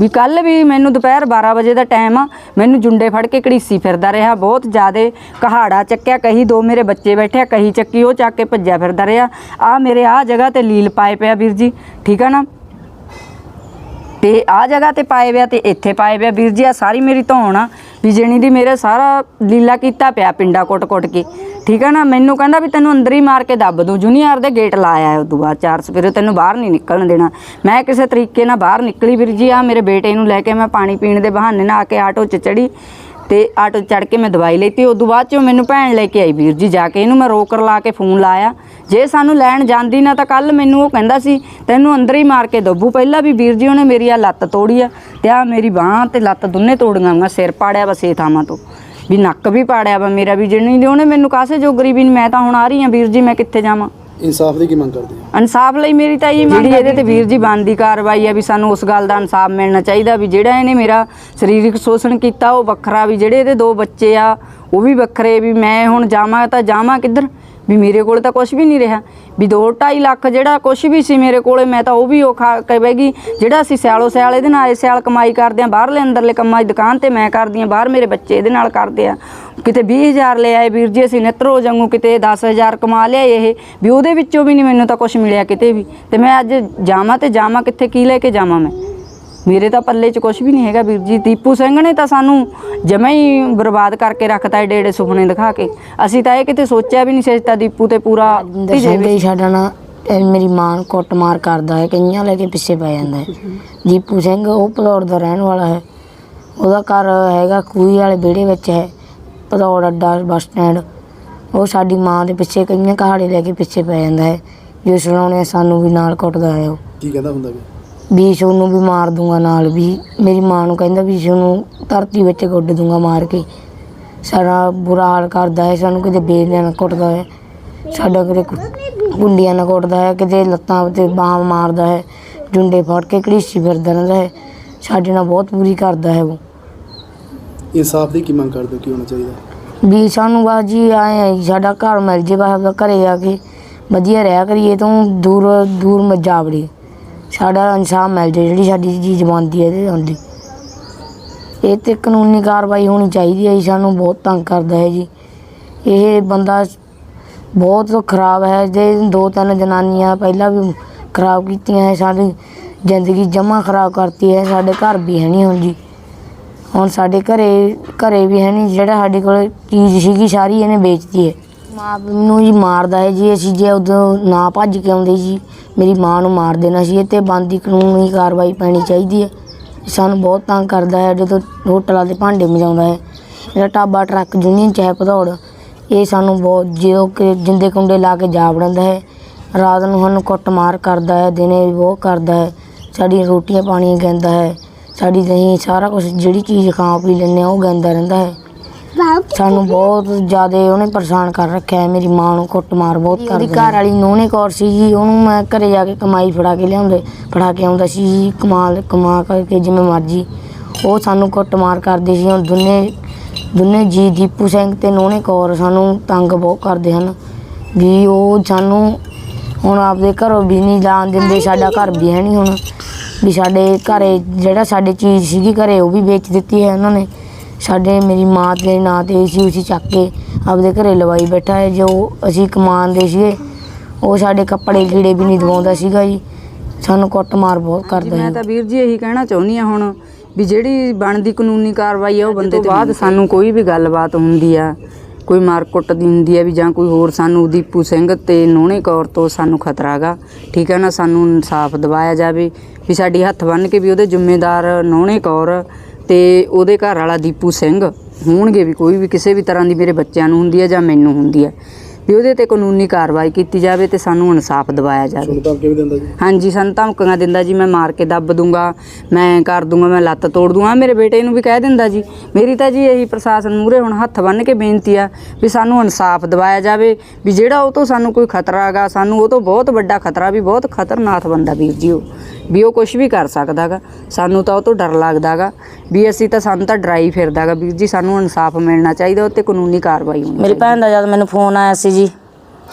ਵੀ ਕੱਲ ਵੀ ਮੈਨੂੰ ਦੁਪਹਿਰ 12 ਵਜੇ ਦਾ ਟਾਈਮ ਆ, ਮੈਨੂੰ ਜੁੰਡੇ ਫੜ ਕੇ ਘੜੀਸੀ ਫਿਰਦਾ ਰਿਹਾ, ਬਹੁਤ ਜ਼ਿਆਦੇ ਕਹਾੜਾ ਚੱਕਿਆ, ਕਹੀ ਦੋ ਮੇਰੇ ਬੱਚੇ ਬੈਠੇ ਕਹੀ ਚੱਕੀ ਉਹ ਚੱਕ ਕੇ ਭੱਜਿਆ ਫਿਰਦਾ ਰਿਹਾ। ਆ ਮੇਰੇ ਆ ਜਗ੍ਹਾ ਤੇ ਲੀਲ ਪਾਏ ਪਿਆ ਵੀਰ ਜੀ, ਠੀਕ ਆ ਨਾ? ਤੇ ਆ ਜਗ੍ਹਾ ਤੇ ਪਾਏ ਵਿਆ ਤੇ ਇੱਥੇ ਪਾਏ ਵਿਆ। ਵੀਰ ਜੀ ਆ ਸਾਰੀ ਮੇਰੀ ਧੌਣ ਆ ਵੀ ਜਣੀ ਦੀ ਮੇਰੇ ਸਾਰਾ ਲੀਲਾ ਕੀਤਾ ਪਿਆ ਪਿੰਡਾ ਕੁੱਟ-ਕੁੱਟ ਕੇ। ਠੀਕ ਆ ਨਾ? ਮੈਨੂੰ ਕਹਿੰਦਾ ਵੀ ਤੈਨੂੰ ਅੰਦਰ ਹੀ ਮਾਰ ਕੇ ਦੱਬ ਦੂੰ। ਜੂਨੀਅਰ ਦੇ ਗੇਟ ਲਾਇਆ ਉਦੋਂ ਬਾਅਦ। ਚਾਰ ਸਵੇਰੇ ਤੈਨੂੰ ਬਾਹਰ ਨਹੀਂ ਨਿਕਲਣ ਦੇਣਾ। ਮੈਂ ਕਿਸੇ ਤਰੀਕੇ ਨਾਲ ਬਾਹਰ ਨਿਕਲੀ ਵੀਰ ਜੀ ਆ ਮੇਰੇ ਬੇਟੇ ਨੂੰ ਲੈ ਕੇ ਮੈਂ ਪਾਣੀ ਪੀਣ ਦੇ ਬਹਾਨੇ ਨਾਲ ਆ ਕੇ ਆਟੋ 'ਚ ਚੜੀ। ਤੇ ਆਟੋ ਚੜ ਕੇ ਮੈਂ ਦਵਾਈ ਲਈ ਉਦੋਂ ਬਾਅਦ ਚੋਂ ਮੈਨੂੰ ਭੈਣ ਲੈ ਕੇ ਆਈ ਵੀਰ ਜੀ ਜਾ ਕੇ। ਇਹਨੂੰ ਮੈਂ ਰੋਕਰ ਲਾ ਕੇ ਫੋਨ ਲਾਇਆ। ਜੇ ਸਾਨੂੰ ਲੈਣ ਜਾਂਦੀ ਨਾ ਤਾਂ ਕੱਲ ਮੈਨੂੰ ਉਹ ਕਹਿੰਦਾ ਸੀ ਤੈਨੂੰ ਅੰਦਰ ਹੀ ਮਾਰ ਕੇ ਦੱਬੂ ਪਹਿਲਾਂ ਵੀ ਵੀਰ ਜੀ ਉਹਨੇ ਮੇਰੀ ਆ ਲੱਤ ਤੋੜੀ ਆ ਤੇ ਆ ਮੇਰੀ ਬਾਹ ਤੇ ਲੱਤ ਦੋਨੇ ਤੋੜੀਆਂ ਮੈਂ ਸਿਰ ਪਾੜਿਆ ਵਾ ਸੇ ਥਾਵਾਂ ਤੋਂ। ਵੀ ਨੱਕ ਵੀ ਪਾੜਿਆ ਵਾ ਮੇਰਾ ਵੀ ਜਿਹੜੀ ਉਹਨੇ ਮੈਨੂੰ ਕਾਸੇ ਜੋਗਰੀ ਵੀ ਨੀ, ਮੈਂ ਤਾਂ ਹੁਣ ਆ ਰਹੀ ਆ ਵੀਰ ਜੀ ਮੈਂ ਕਿੱਥੇ ਜਾਵਾਂ? ਇਨਸਾਫ ਦੀ ਕੀ ਮੰਗ ਕਰਦੇ ਹੋ? ਇਨਸਾਫ ਲਈ ਮੇਰੀ ਤਾਂ ਇਹ ਜਿਹੜੀ ਇਹਦੇ ਤੇ ਵੀਰ ਜੀ ਬਣਦੀ ਕਾਰਵਾਈ ਆ ਵੀ ਸਾਨੂੰ ਉਸ ਗੱਲ ਦਾ ਇਨਸਾਫ ਮਿਲਣਾ ਚਾਹੀਦਾ ਵੀ ਜਿਹੜਾ ਇਹਨੇ ਮੇਰਾ ਸਰੀਰਕ ਸ਼ੋਸ਼ਣ ਕੀਤਾ ਉਹ ਵੱਖਰਾ ਵੀ ਜਿਹੜੇ ਇਹਦੇ ਦੋ ਬੱਚੇ ਆ ਉਹ ਵੀ ਵੱਖਰੇ ਵੀ ਮੈਂ ਹੁਣ ਜਾਵਾਂ ਤਾਂ ਜਾਵਾਂ ਕਿੱਧਰ? ਵੀ ਮੇਰੇ ਕੋਲ ਤਾਂ ਕੁਝ ਵੀ ਨਹੀਂ ਰਿਹਾ। ਵੀ 2.5 ਲੱਖ ਜਿਹੜਾ ਕੁਝ ਵੀ ਸੀ ਮੇਰੇ ਕੋਲੇ, ਮੈਂ ਤਾਂ ਉਹ ਵੀ ਉਹ ਖਾ ਕਹੇਗੀ ਜਿਹੜਾ ਅਸੀਂ ਸਿਆਲੋ ਸਿਆਲ ਇਹਦੇ ਨਾਲ ਇਹ ਸਿਆਲ ਕਮਾਈ ਕਰਦੇ ਆ ਬਾਹਰਲੇ ਅੰਦਰਲੇ ਕੰਮਾਂ ਦੀ ਦੁਕਾਨ ਤੇ ਮੈਂ ਕਰਦੀ ਆ ਬਾਹਰ ਮੇਰੇ ਬੱਚੇ ਇਹਦੇ ਨਾਲ ਕਰਦੇ ਆ। ਕਿਤੇ 20000 ਲੈ ਆਏ ਵੀਰ ਜੀ, ਅਸੀਂ ਨਿਤਰੋ ਜਾਂਗੂ ਕਿਤੇ 10000 ਕਮਾ ਲਿਆ ਇਹ, ਵੀ ਉਹਦੇ ਵਿੱਚੋਂ ਵੀ ਨਹੀਂ ਮੈਨੂੰ ਤਾਂ ਕੁਝ ਮਿਲਿਆ ਕਿਤੇ ਵੀ। ਤੇ ਮੈਂ ਅੱਜ ਜਾਵਾਂ ਤੇ ਜਾਵਾਂ, ਕਿੱਥੇ ਕੀ ਲੈ ਕੇ ਜਾਵਾਂ ਮੈਂ? ਮੇਰੇ ਤਾਂ ਪੱਲੇ 'ਚ ਕੁਝ ਵੀ ਨਹੀਂ ਹੈਗਾ ਵੀਰ ਜੀ। ਦੀਪੂ ਸਿੰਘ ਨੇ ਤਾਂ ਸਾਨੂੰ ਜਮਾ ਹੀ ਬਰਬਾਦ ਕਰਕੇ ਰੱਖਤਾ ਏਡੇ ਏਡੇ ਸੁਪਨੇ ਦਿਖਾ ਕੇ। ਅਸੀਂ ਤਾਂ ਇਹ ਕਿਤੇ ਸੋਚਿਆ ਵੀ ਨਹੀਂ ਸੀ ਤਾਂ ਦੀਪੂ ਤੇ ਪੂਰਾ ਜਿੰਦਰ ਸਿੰਘ ਜੀ ਸਾਡਾ ਨਾ ਇਹ ਮੇਰੀ ਮਾਂ ਨੂੰ ਕੁੱਟਮਾਰ ਕਰਦਾ ਹੈ ਕਈਆਂ ਲੈ ਕੇ ਪਿੱਛੇ ਪੈ ਜਾਂਦਾ ਹੈ। ਦੀਪੂ ਸਿੰਘ ਉਹ ਭਦੌੜ ਦਾ ਰਹਿਣ ਵਾਲਾ ਹੈ। ਉਹਦਾ ਘਰ ਹੈਗਾ ਖੂਹੀ ਵਾਲੇ ਵਿਹੜੇ ਵਿੱਚ ਹੈ ਭਦੌੜ ਅੱਡਾ ਬੱਸ ਸਟੈਂਡ। ਉਹ ਸਾਡੀ ਮਾਂ ਦੇ ਪਿੱਛੇ ਕਈਆਂ ਕਹਾੜੇ ਲੈ ਕੇ ਪਿੱਛੇ ਪੈ ਜਾਂਦਾ ਹੈ। ਜੋ ਸੁਣਾਉਣੇ ਸਾਨੂੰ ਵੀ ਨਾਲ ਕੁੱਟਦਾ ਹੈ ਉਹ। ਕੀ ਕਹਿੰਦਾ ਹੁੰਦਾ ਵੀ ਵੀ ਸੋਨੂੰ ਵੀ ਮਾਰ ਦੂੰਗਾ ਨਾਲ ਵੀ। ਮੇਰੀ ਮਾਂ ਨੂੰ ਕਹਿੰਦਾ ਵੀ ਸੋਨੂੰ ਧਰਤੀ ਵਿੱਚ ਗੁੱਡ ਦੂੰਗਾ ਮਾਰ ਕੇ। ਸਾਡਾ ਬੁਰਾ ਹਾਲ ਕਰਦਾ ਹੈ ਸਾਨੂੰ ਕਿਤੇ ਬੇਲਿਆਂ ਨਾਲ ਕੁੱਟਦਾ ਹੈ। ਸਾਡਾ ਕਿਤੇ ਗੁੰਡੀਆਂ ਨਾਲ ਕੁੱਟਦਾ ਹੈ ਕਿਤੇ ਲੱਤਾਂ ਤੇ ਬਾਹਾਂ ਮਾਰਦਾ ਹੈ। ਜੁੰਡੇ ਫੜ ਕੇ ਘੜੀਸੀ ਫਿਰਦਾ ਰਹਿੰਦਾ ਹੈ। ਸਾਡੇ ਨਾਲ ਬਹੁਤ ਬੁਰੀ ਕਰਦਾ ਹੈ ਉਹ। ਇਨਸਾਫ ਦੀ ਕੀ ਮੰਗ ਕਰਦੇ ਹੋ? ਕੀ ਹੋਣਾ ਚਾਹੀਦਾ? ਵੀ ਸਾਨੂੰ ਬਸ ਜੀ ਆਏ ਸਾਡਾ ਘਰ ਮਿਲ ਜੇ ਬਸ ਘਰੇ ਆ ਕੇ ਵਧੀਆ ਰਹਿਆ ਕਰੀਏ ਤੋਂ ਦੂਰ ਦੂਰ ਮੱਜਾ ਵੜੀ ਸਾਡਾ ਇਨਸਾਫ ਮਿਲ ਜੇ ਜਿਹੜੀ ਸਾਡੀ ਚੀਜ਼ ਬਣਦੀ ਹੈ ਇਹਦੇ ਹੁੰਦੀ ਇਹ ਤੇ ਕਾਨੂੰਨੀ ਕਾਰਵਾਈ ਹੋਣੀ ਚਾਹੀਦੀ ਹੈ ਜੀ, ਸਾਨੂੰ ਬਹੁਤ ਤੰਗ ਕਰਦਾ ਹੈ ਜੀ। ਇਹ ਬੰਦਾ ਬਹੁਤ ਖਰਾਬ ਹੈ, ਜੇ ਦੋ ਤਿੰਨ ਜਨਾਨੀਆਂ ਪਹਿਲਾਂ ਵੀ ਖਰਾਬ ਕੀਤੀਆਂ ਹੈ, ਸਾਡੀ ਜ਼ਿੰਦਗੀ ਜਮਾ ਖਰਾਬ ਕਰਤੀ ਹੈ, ਸਾਡੇ ਘਰ ਵੀ ਹੈ ਨਹੀਂ ਹੁਣ ਜੀ। ਹੁਣ ਸਾਡੇ ਘਰੇ ਘਰੇ ਵੀ ਹੈ ਨਹੀਂ ਜਿਹੜਾ ਸਾਡੇ ਕੋਲ ਚੀਜ਼ ਸੀਗੀ, ਸਾਰੀ ਇਹਨੇ ਵੇਚਤੀ ਹੈ। ਮਾਂ ਨੂੰ ਜੀ ਮਾਰਦਾ ਹੈ ਜੀ, ਅਸੀਂ ਜੇ ਉਦੋਂ ਨਾ ਭੱਜ ਕੇ ਆਉਂਦੇ ਜੀ, ਮੇਰੀ ਮਾਂ ਨੂੰ ਮਾਰ ਦੇਣਾ ਸੀ, ਇਹ ਤੇ ਬੰਦੀ ਕਾਨੂੰਨੀ ਕਾਰਵਾਈ ਪੈਣੀ ਚਾਹੀਦੀ ਹੈ ਸਾਨੂੰ ਬਹੁਤ ਤੰਗ ਕਰਦਾ ਹੈ ਜਦੋਂ ਹੋਟਲਾਂ ਦੇ ਭਾਂਡੇ ਮਜਾਉਂਦਾ ਹੈ ਜਿਹੜਾ ਟਾਬਾ ਟਰੱਕ ਯੂਨੀਅਨ ਚ ਹੈ ਭਦੌੜ। ਇਹ ਸਾਨੂੰ ਬਹੁਤ ਜਦੋਂ ਕਿ ਜਿੰਦੇ ਕੁੰਡੇ ਲਾ ਕੇ ਜਾ ਵੜਦਾ ਹੈ ਰਾਤ ਨੂੰ ਸਾਨੂੰ ਕੁੱਟਮਾਰ ਕਰਦਾ ਹੈ ਦਿਨੇ ਵੀ ਬਹੁਤ ਕਰਦਾ ਹੈ ਸਾਡੀਆਂ ਰੋਟੀਆਂ ਪਾਣੀ ਗੰਦਾ ਹੈ ਸਾਡੀ ਦਹੀਂ, ਸਾਰਾ ਕੁਝ ਜਿਹੜੀ ਚੀਜ਼ ਖਾ ਪੀ ਲੈਂਦੇ ਹਾਂ ਉਹ ਗੰਦਾ ਰਹਿੰਦਾ ਹੈ ਸਾਨੂੰ ਬਹੁਤ ਜ਼ਿਆਦਾ ਉਹਨੇ ਪਰੇਸ਼ਾਨ ਕਰ ਰੱਖਿਆ ਹੈ ਮੇਰੀ ਮਾਂ ਨੂੰ ਕੁੱਟਮਾਰ ਬਹੁਤ ਕਰਦਾ ਉਹਦੀ ਘਰ ਵਾਲੀ ਨੋਹਣੇ ਕੌਰ ਸੀ ਜੀ ਉਹਨੂੰ ਮੈਂ ਘਰੇ ਜਾ ਕੇ ਕਮਾਈ ਫੜਾ ਕੇ ਲਿਆਉਂਦੇ ਫੜਾ ਕੇ ਆਉਂਦਾ ਸੀ ਜੀ ਕਮਾਲ ਕਮਾ ਕਰਕੇ ਜਿਵੇਂ ਮਰਜ਼ੀ। ਉਹ ਸਾਨੂੰ ਕੁੱਟਮਾਰ ਕਰਦੇ ਸੀ ਹੁਣ ਦੋਨੇ ਦੋਨੇ ਜੀ ਦੀਪੂ ਸਿੰਘ ਤੇ ਨੋਹਣੇ ਕੌਰ ਸਾਨੂੰ ਤੰਗ ਬਹੁਤ ਕਰਦੇ ਹਨ ਵੀ ਉਹ ਸਾਨੂੰ ਹੁਣ ਆਪਦੇ ਘਰੋਂ ਵੀ ਨਹੀਂ ਜਾਣ ਦਿੰਦੇ ਸਾਡਾ ਘਰ ਵੀ ਹੈ ਨਹੀਂ ਹੁਣ। ਵੀ ਸਾਡੇ ਘਰੇ ਜਿਹੜਾ ਸਾਡੇ ਚੀਜ਼ ਸੀਗੀ ਘਰੇ ਉਹ ਵੀ ਵੇਚ ਦਿੱਤੀ ਹੈ ਉਹਨਾਂ ਨੇ। ਸਾਡੇ ਮੇਰੀ ਮਾਂ ਦੇ ਨਾਂ ਤੇ ਸੀ ਉਸੇ ਚੱਕ ਕੇ ਆਪਦੇ ਘਰੇ ਲਵਾਈ ਬੈਠਾ ਹੈ। ਜੋ ਅਸੀਂ ਕਮਾਉਂਦੇ ਸੀਗੇ ਉਹ ਸਾਡੇ ਕੱਪੜੇ ਕੀੜੇ ਵੀ ਨਹੀਂ ਦਵਾਉਂਦਾ ਸੀਗਾ ਜੀ। ਸਾਨੂੰ ਕੁੱਟਮਾਰ ਬਹੁਤ ਕਰਦਾ ਮੈਂ ਸੀ ਤਾਂ ਵੀਰ ਜੀ ਇਹੀ ਕਹਿਣਾ ਚਾਹੁੰਦੀ ਆ ਹੁਣ ਵੀ ਜਿਹੜੀ ਬਣਦੀ ਕਾਨੂੰਨੀ ਕਾਰਵਾਈ ਆ ਉਹ ਬੰਦੇ ਤੋਂ ਬਾਅਦ ਸਾਨੂੰ ਕੋਈ ਵੀ ਗੱਲਬਾਤ ਹੁੰਦੀ ਆ ਕੋਈ ਮਾਰ ਕੁੱਟ ਦੀ ਹੁੰਦੀ ਆ ਵੀ ਜਾਂ ਕੋਈ ਹੋਰ ਸਾਨੂੰ ਦੀਪੂ ਸਿੰਘ ਤੇ ਨੋਹਣੇ ਕੌਰ ਤੋਂ ਸਾਨੂੰ ਖਤਰਾ ਗਾ ਠੀਕ ਹੈ ਨਾ ਸਾਨੂੰ ਇਨਸਾਫ ਦਿਵਾਇਆ ਜਾਵੇ ਵੀ ਸਾਡੀ ਹੱਥ ਬੰਨ੍ਹ ਕੇ ਵੀ ਉਹਦੇ ਜ਼ਿੰਮੇਦਾਰ ਨੋਹਣੇ ਕੌਰ ਤੇ ਉਹਦੇ ਘਰ ਵਾਲਾ ਦੀਪੂ ਸਿੰਘ ਹੋਣਗੇ ਵੀ ਕੋਈ ਵੀ ਕਿਸੇ ਵੀ ਤਰ੍ਹਾਂ ਦੀ ਮੇਰੇ ਬੱਚਿਆਂ ਨੂੰ ਹੁੰਦੀ ਹੈ ਜਾਂ ਮੈਨੂੰ ਹੁੰਦੀ ਹੈ। ਵੀ ਉਹਦੇ ਤੇ ਕਾਨੂੰਨੀ ਕਾਰਵਾਈ ਕੀਤੀ ਜਾਵੇ ਤੇ ਸਾਨੂੰ ਇਨਸਾਫ ਦਿਵਾਇਆ ਜਾਵੇ। ਤੁਹਾਨੂੰ ਧਮਕੀ ਵੀ ਦਿੰਦਾ ਜੀ? ਹਾਂਜੀ ਸਾਨੂੰ ਧਮਕੀਆਂ ਦਿੰਦਾ ਜੀ ਮੈਂ ਮਾਰ ਕੇ ਦੱਬ ਦੂੰਗਾ ਮੈਂ ਕਰ ਦੂੰਗਾ ਮੈਂ ਲੱਤ ਤੋੜ ਦੂੰਗਾ। ਮੇਰੇ ਬੇਟੇ ਨੂੰ ਵੀ ਕਹਿ ਦਿੰਦਾ ਜੀ। ਮੇਰੀ ਤਾਂ ਜੀ ਇਹੀ ਪ੍ਰਸ਼ਾਸਨ ਮੂਹਰੇ ਹੁਣ ਹੱਥ ਬੰਨ੍ਹ ਕੇ ਬੇਨਤੀ ਆ ਵੀ ਸਾਨੂੰ ਇਨਸਾਫ ਦਿਵਾਇਆ ਜਾਵੇ ਵੀ ਜਿਹੜਾ ਉਹ ਤੋਂ ਸਾਨੂੰ ਕੋਈ ਖਤਰਾ ਹੈਗਾ ਸਾਨੂੰ ਉਹ ਤੋਂ ਬਹੁਤ ਵੱਡਾ ਖਤਰਾ ਵੀ ਬਹੁਤ ਖਤਰਨਾਕ ਬੰਦਾ ਵੀਰ ਜੀ ਉਹ ਵੀ ਉਹ ਕੁਝ ਵੀ ਕਰ ਸਕਦਾਗਾ। ਸਾਨੂੰ ਤਾਂ ਉਹ ਤੋਂ ਡਰ ਲੱਗਦਾਗਾ ਵੀ ਅਸੀਂ ਤਾਂ ਸਾਨੂੰ ਤਾਂ ਡਰਾਈ ਫਿਰਦਾਗਾ। ਵੀਰ ਜੀ ਸਾਨੂੰ ਇਨਸਾਫ ਮਿਲਣਾ ਚਾਹੀਦਾ ਉੱਤੇ ਕਾਨੂੰਨੀ ਕਾਰਵਾਈ ਹੋਣੀ ਮੇਰੀ ਭੈਣ ਦਾ ਜਦ ਮੈਨੂੰ ਫੋਨ ਆਇਆ ਸੀ ਜੀ।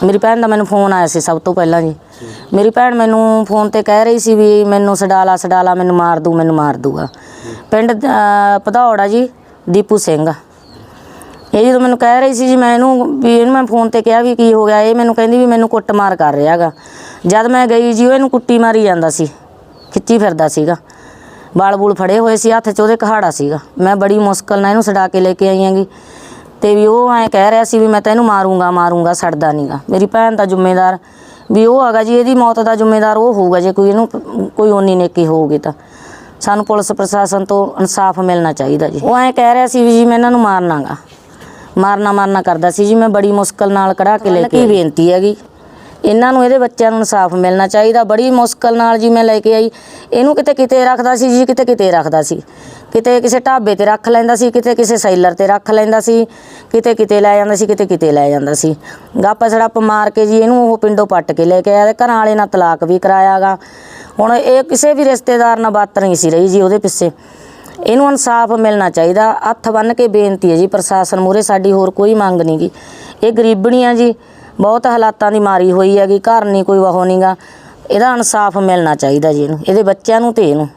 ਮੇਰੀ ਭੈਣ ਦਾ ਮੈਨੂੰ ਫੋਨ ਆਇਆ ਸੀ ਸਭ ਤੋਂ ਪਹਿਲਾਂ ਜੀ। ਮੇਰੀ ਭੈਣ ਮੈਨੂੰ ਫੋਨ ਤੇ ਕਹਿ ਰਹੀ ਸੀ ਵੀ ਮੈਨੂੰ ਸਡਾਲਾ ਸਡਾਲਾ ਮੈਨੂੰ ਮਾਰ ਦੂ ਮੈਨੂੰ ਮਾਰ ਦੂਗਾ। ਪਿੰਡ ਅਹ, ਭਦੌੜ ਆ ਜੀ ਦੀਪੂ ਸਿੰਘ। ਇਹ ਜਦੋਂ ਮੈਨੂੰ ਕਹਿ ਰਹੀ ਸੀ ਜੀ ਮੈਂ ਇਹਨੂੰ ਵੀ ਇਹਨੂੰ ਮੈਂ ਫੋਨ ਤੇ ਕਿਹਾ ਵੀ ਕੀ ਹੋ ਗਿਆ ਇਹ ਮੈਨੂੰ ਕਹਿੰਦੀ ਵੀ ਮੈਨੂੰ ਕੁੱਟਮਾਰ ਕਰ ਰਿਹਾਗਾ ਜਦ ਮੈਂ ਗਈ ਜੀ ਉਹ ਇਹਨੂੰ ਕੁੱਟੀ ਮਾਰੀ ਜਾਂਦਾ ਸੀ। ਖਿੱਚੀ ਫਿਰਦਾ ਸੀਗਾ। ਬਾਲ ਬੂਲ ਫੜੇ ਹੋਏ ਸੀ ਹੱਥ 'ਚ ਉਹਦੇ ਕਹਾੜਾ ਸੀਗਾ। ਮੈਂ ਬੜੀ ਮੁਸ਼ਕਲ ਨਾਲ ਇਹਨੂੰ ਛਡਾ ਕੇ ਲੈ ਕੇ ਆਈ ਆਂਗੀ ਤੇ ਵੀ ਉਹ ਐਂ ਕਹਿ ਰਿਹਾ ਸੀ ਵੀ ਮੈਂ ਤੈਨੂੰ ਮਾਰੂੰਗਾ ਮਾਰੂੰਗਾ ਛੱਡਦਾ ਨਹੀਂਗਾ ਮੇਰੀ ਭੈਣ ਦਾ ਜ਼ਿੰਮੇਦਾਰ ਵੀ ਉਹ ਹੈਗਾ ਜੀ ਇਹਦੀ ਮੌਤ ਦਾ ਜ਼ਿੰਮੇਦਾਰ ਉਹ ਹੋਊਗਾ ਜੇ ਕੋਈ ਇਹਨੂੰ ਕੋਈ ਓਨੀ ਨੇਕੀ ਹੋਊਗੀ ਤਾਂ। ਸਾਨੂੰ ਪੁਲਿਸ ਪ੍ਰਸ਼ਾਸਨ ਤੋਂ ਇਨਸਾਫ ਮਿਲਣਾ ਚਾਹੀਦਾ ਜੀ। ਉਹ ਐਂ ਕਹਿ ਰਿਹਾ ਸੀ ਵੀ ਜੀ ਮੈਂ ਇਹਨਾਂ ਨੂੰ ਮਾਰਨਾਗਾ। ਮਾਰਨਾ ਮਾਰਨਾ ਕਰਦਾ ਸੀ ਜੀ। ਮੈਂ ਬੜੀ ਮੁਸ਼ਕਲ ਨਾਲ ਕਢਾ ਕੇ ਲੈ ਕੇ ਬੇਨਤੀ ਹੈਗੀ। ਇਹਨਾਂ ਨੂੰ ਇਹਦੇ ਬੱਚਿਆਂ ਨੂੰ ਇਨਸਾਫ ਮਿਲਣਾ ਚਾਹੀਦਾ। ਬੜੀ ਮੁਸ਼ਕਲ ਨਾਲ ਜੀ ਮੈਂ ਲੈ ਕੇ ਆਈ। ਇਹਨੂੰ ਕਿਤੇ ਕਿਤੇ ਰੱਖਦਾ ਸੀ ਜੀ ਕਿਤੇ ਕਿਤੇ ਰੱਖਦਾ ਸੀ। ਕਿਤੇ ਕਿਸੇ ਢਾਬੇ ਤੇ ਰੱਖ ਲੈਂਦਾ ਸੀ, ਕਿਤੇ ਕਿਸੇ ਸੈਲਰ ਤੇ ਰੱਖ ਲੈਂਦਾ ਸੀ, ਕਿਤੇ ਕਿਤੇ ਲੈ ਜਾਂਦਾ ਸੀ, ਕਿਤੇ ਕਿਤੇ ਲੈ ਜਾਂਦਾ ਸੀ। ਗੱਪ ਸੜੱਪ ਮਾਰ ਕੇ ਜੀ ਇਹਨੂੰ ਉਹ ਪਿੰਡੋਂ ਪੱਟ ਕੇ ਲੈ ਕੇ ਆਇਆ ਤੇ ਘਰਾਂ ਵਾਲੇ ਨਾਲ ਤਲਾਕ ਵੀ ਕਰਾਇਆਗਾ। ਹੁਣ ਇਹ ਕਿਸੇ ਵੀ ਰਿਸ਼ਤੇਦਾਰ ਨਾਲ ਬਾਤ ਨਹੀਂ ਸੀ ਰਹੀ ਜੀ ਉਹਦੇ ਪਿੱਛੇ। ਇਹਨੂੰ ਇਨਸਾਫ ਮਿਲਣਾ ਚਾਹੀਦਾ। ਹੱਥ ਬੰਨ ਕੇ ਬੇਨਤੀ ਹੈ ਜੀ ਪ੍ਰਸ਼ਾਸਨ ਮੂਰੇ ਸਾਡੀ ਹੋਰ ਕੋਈ ਮੰਗ ਨਹੀਂ ਗੀ। ਇਹ ਗਰੀਬਣੀ ਆ ਜੀ, ਬਹੁਤ ਹਾਲਾਤਾਂ ਦੀ ਮਾਰੀ ਹੋਈ ਹੈਗੀ, ਘਰ ਨਹੀਂ ਕੋਈ ਵਹੋ ਨਹੀਂਗਾ ਇਹਦਾ ਇਨਸਾਫ ਮਿਲਣਾ ਚਾਹੀਦਾ ਜੀ ਇਹਨੂੰ, ਇਹਦੇ ਬੱਚਿਆਂ ਨੂੰ ਤੇ ਇਹਨੂੰ।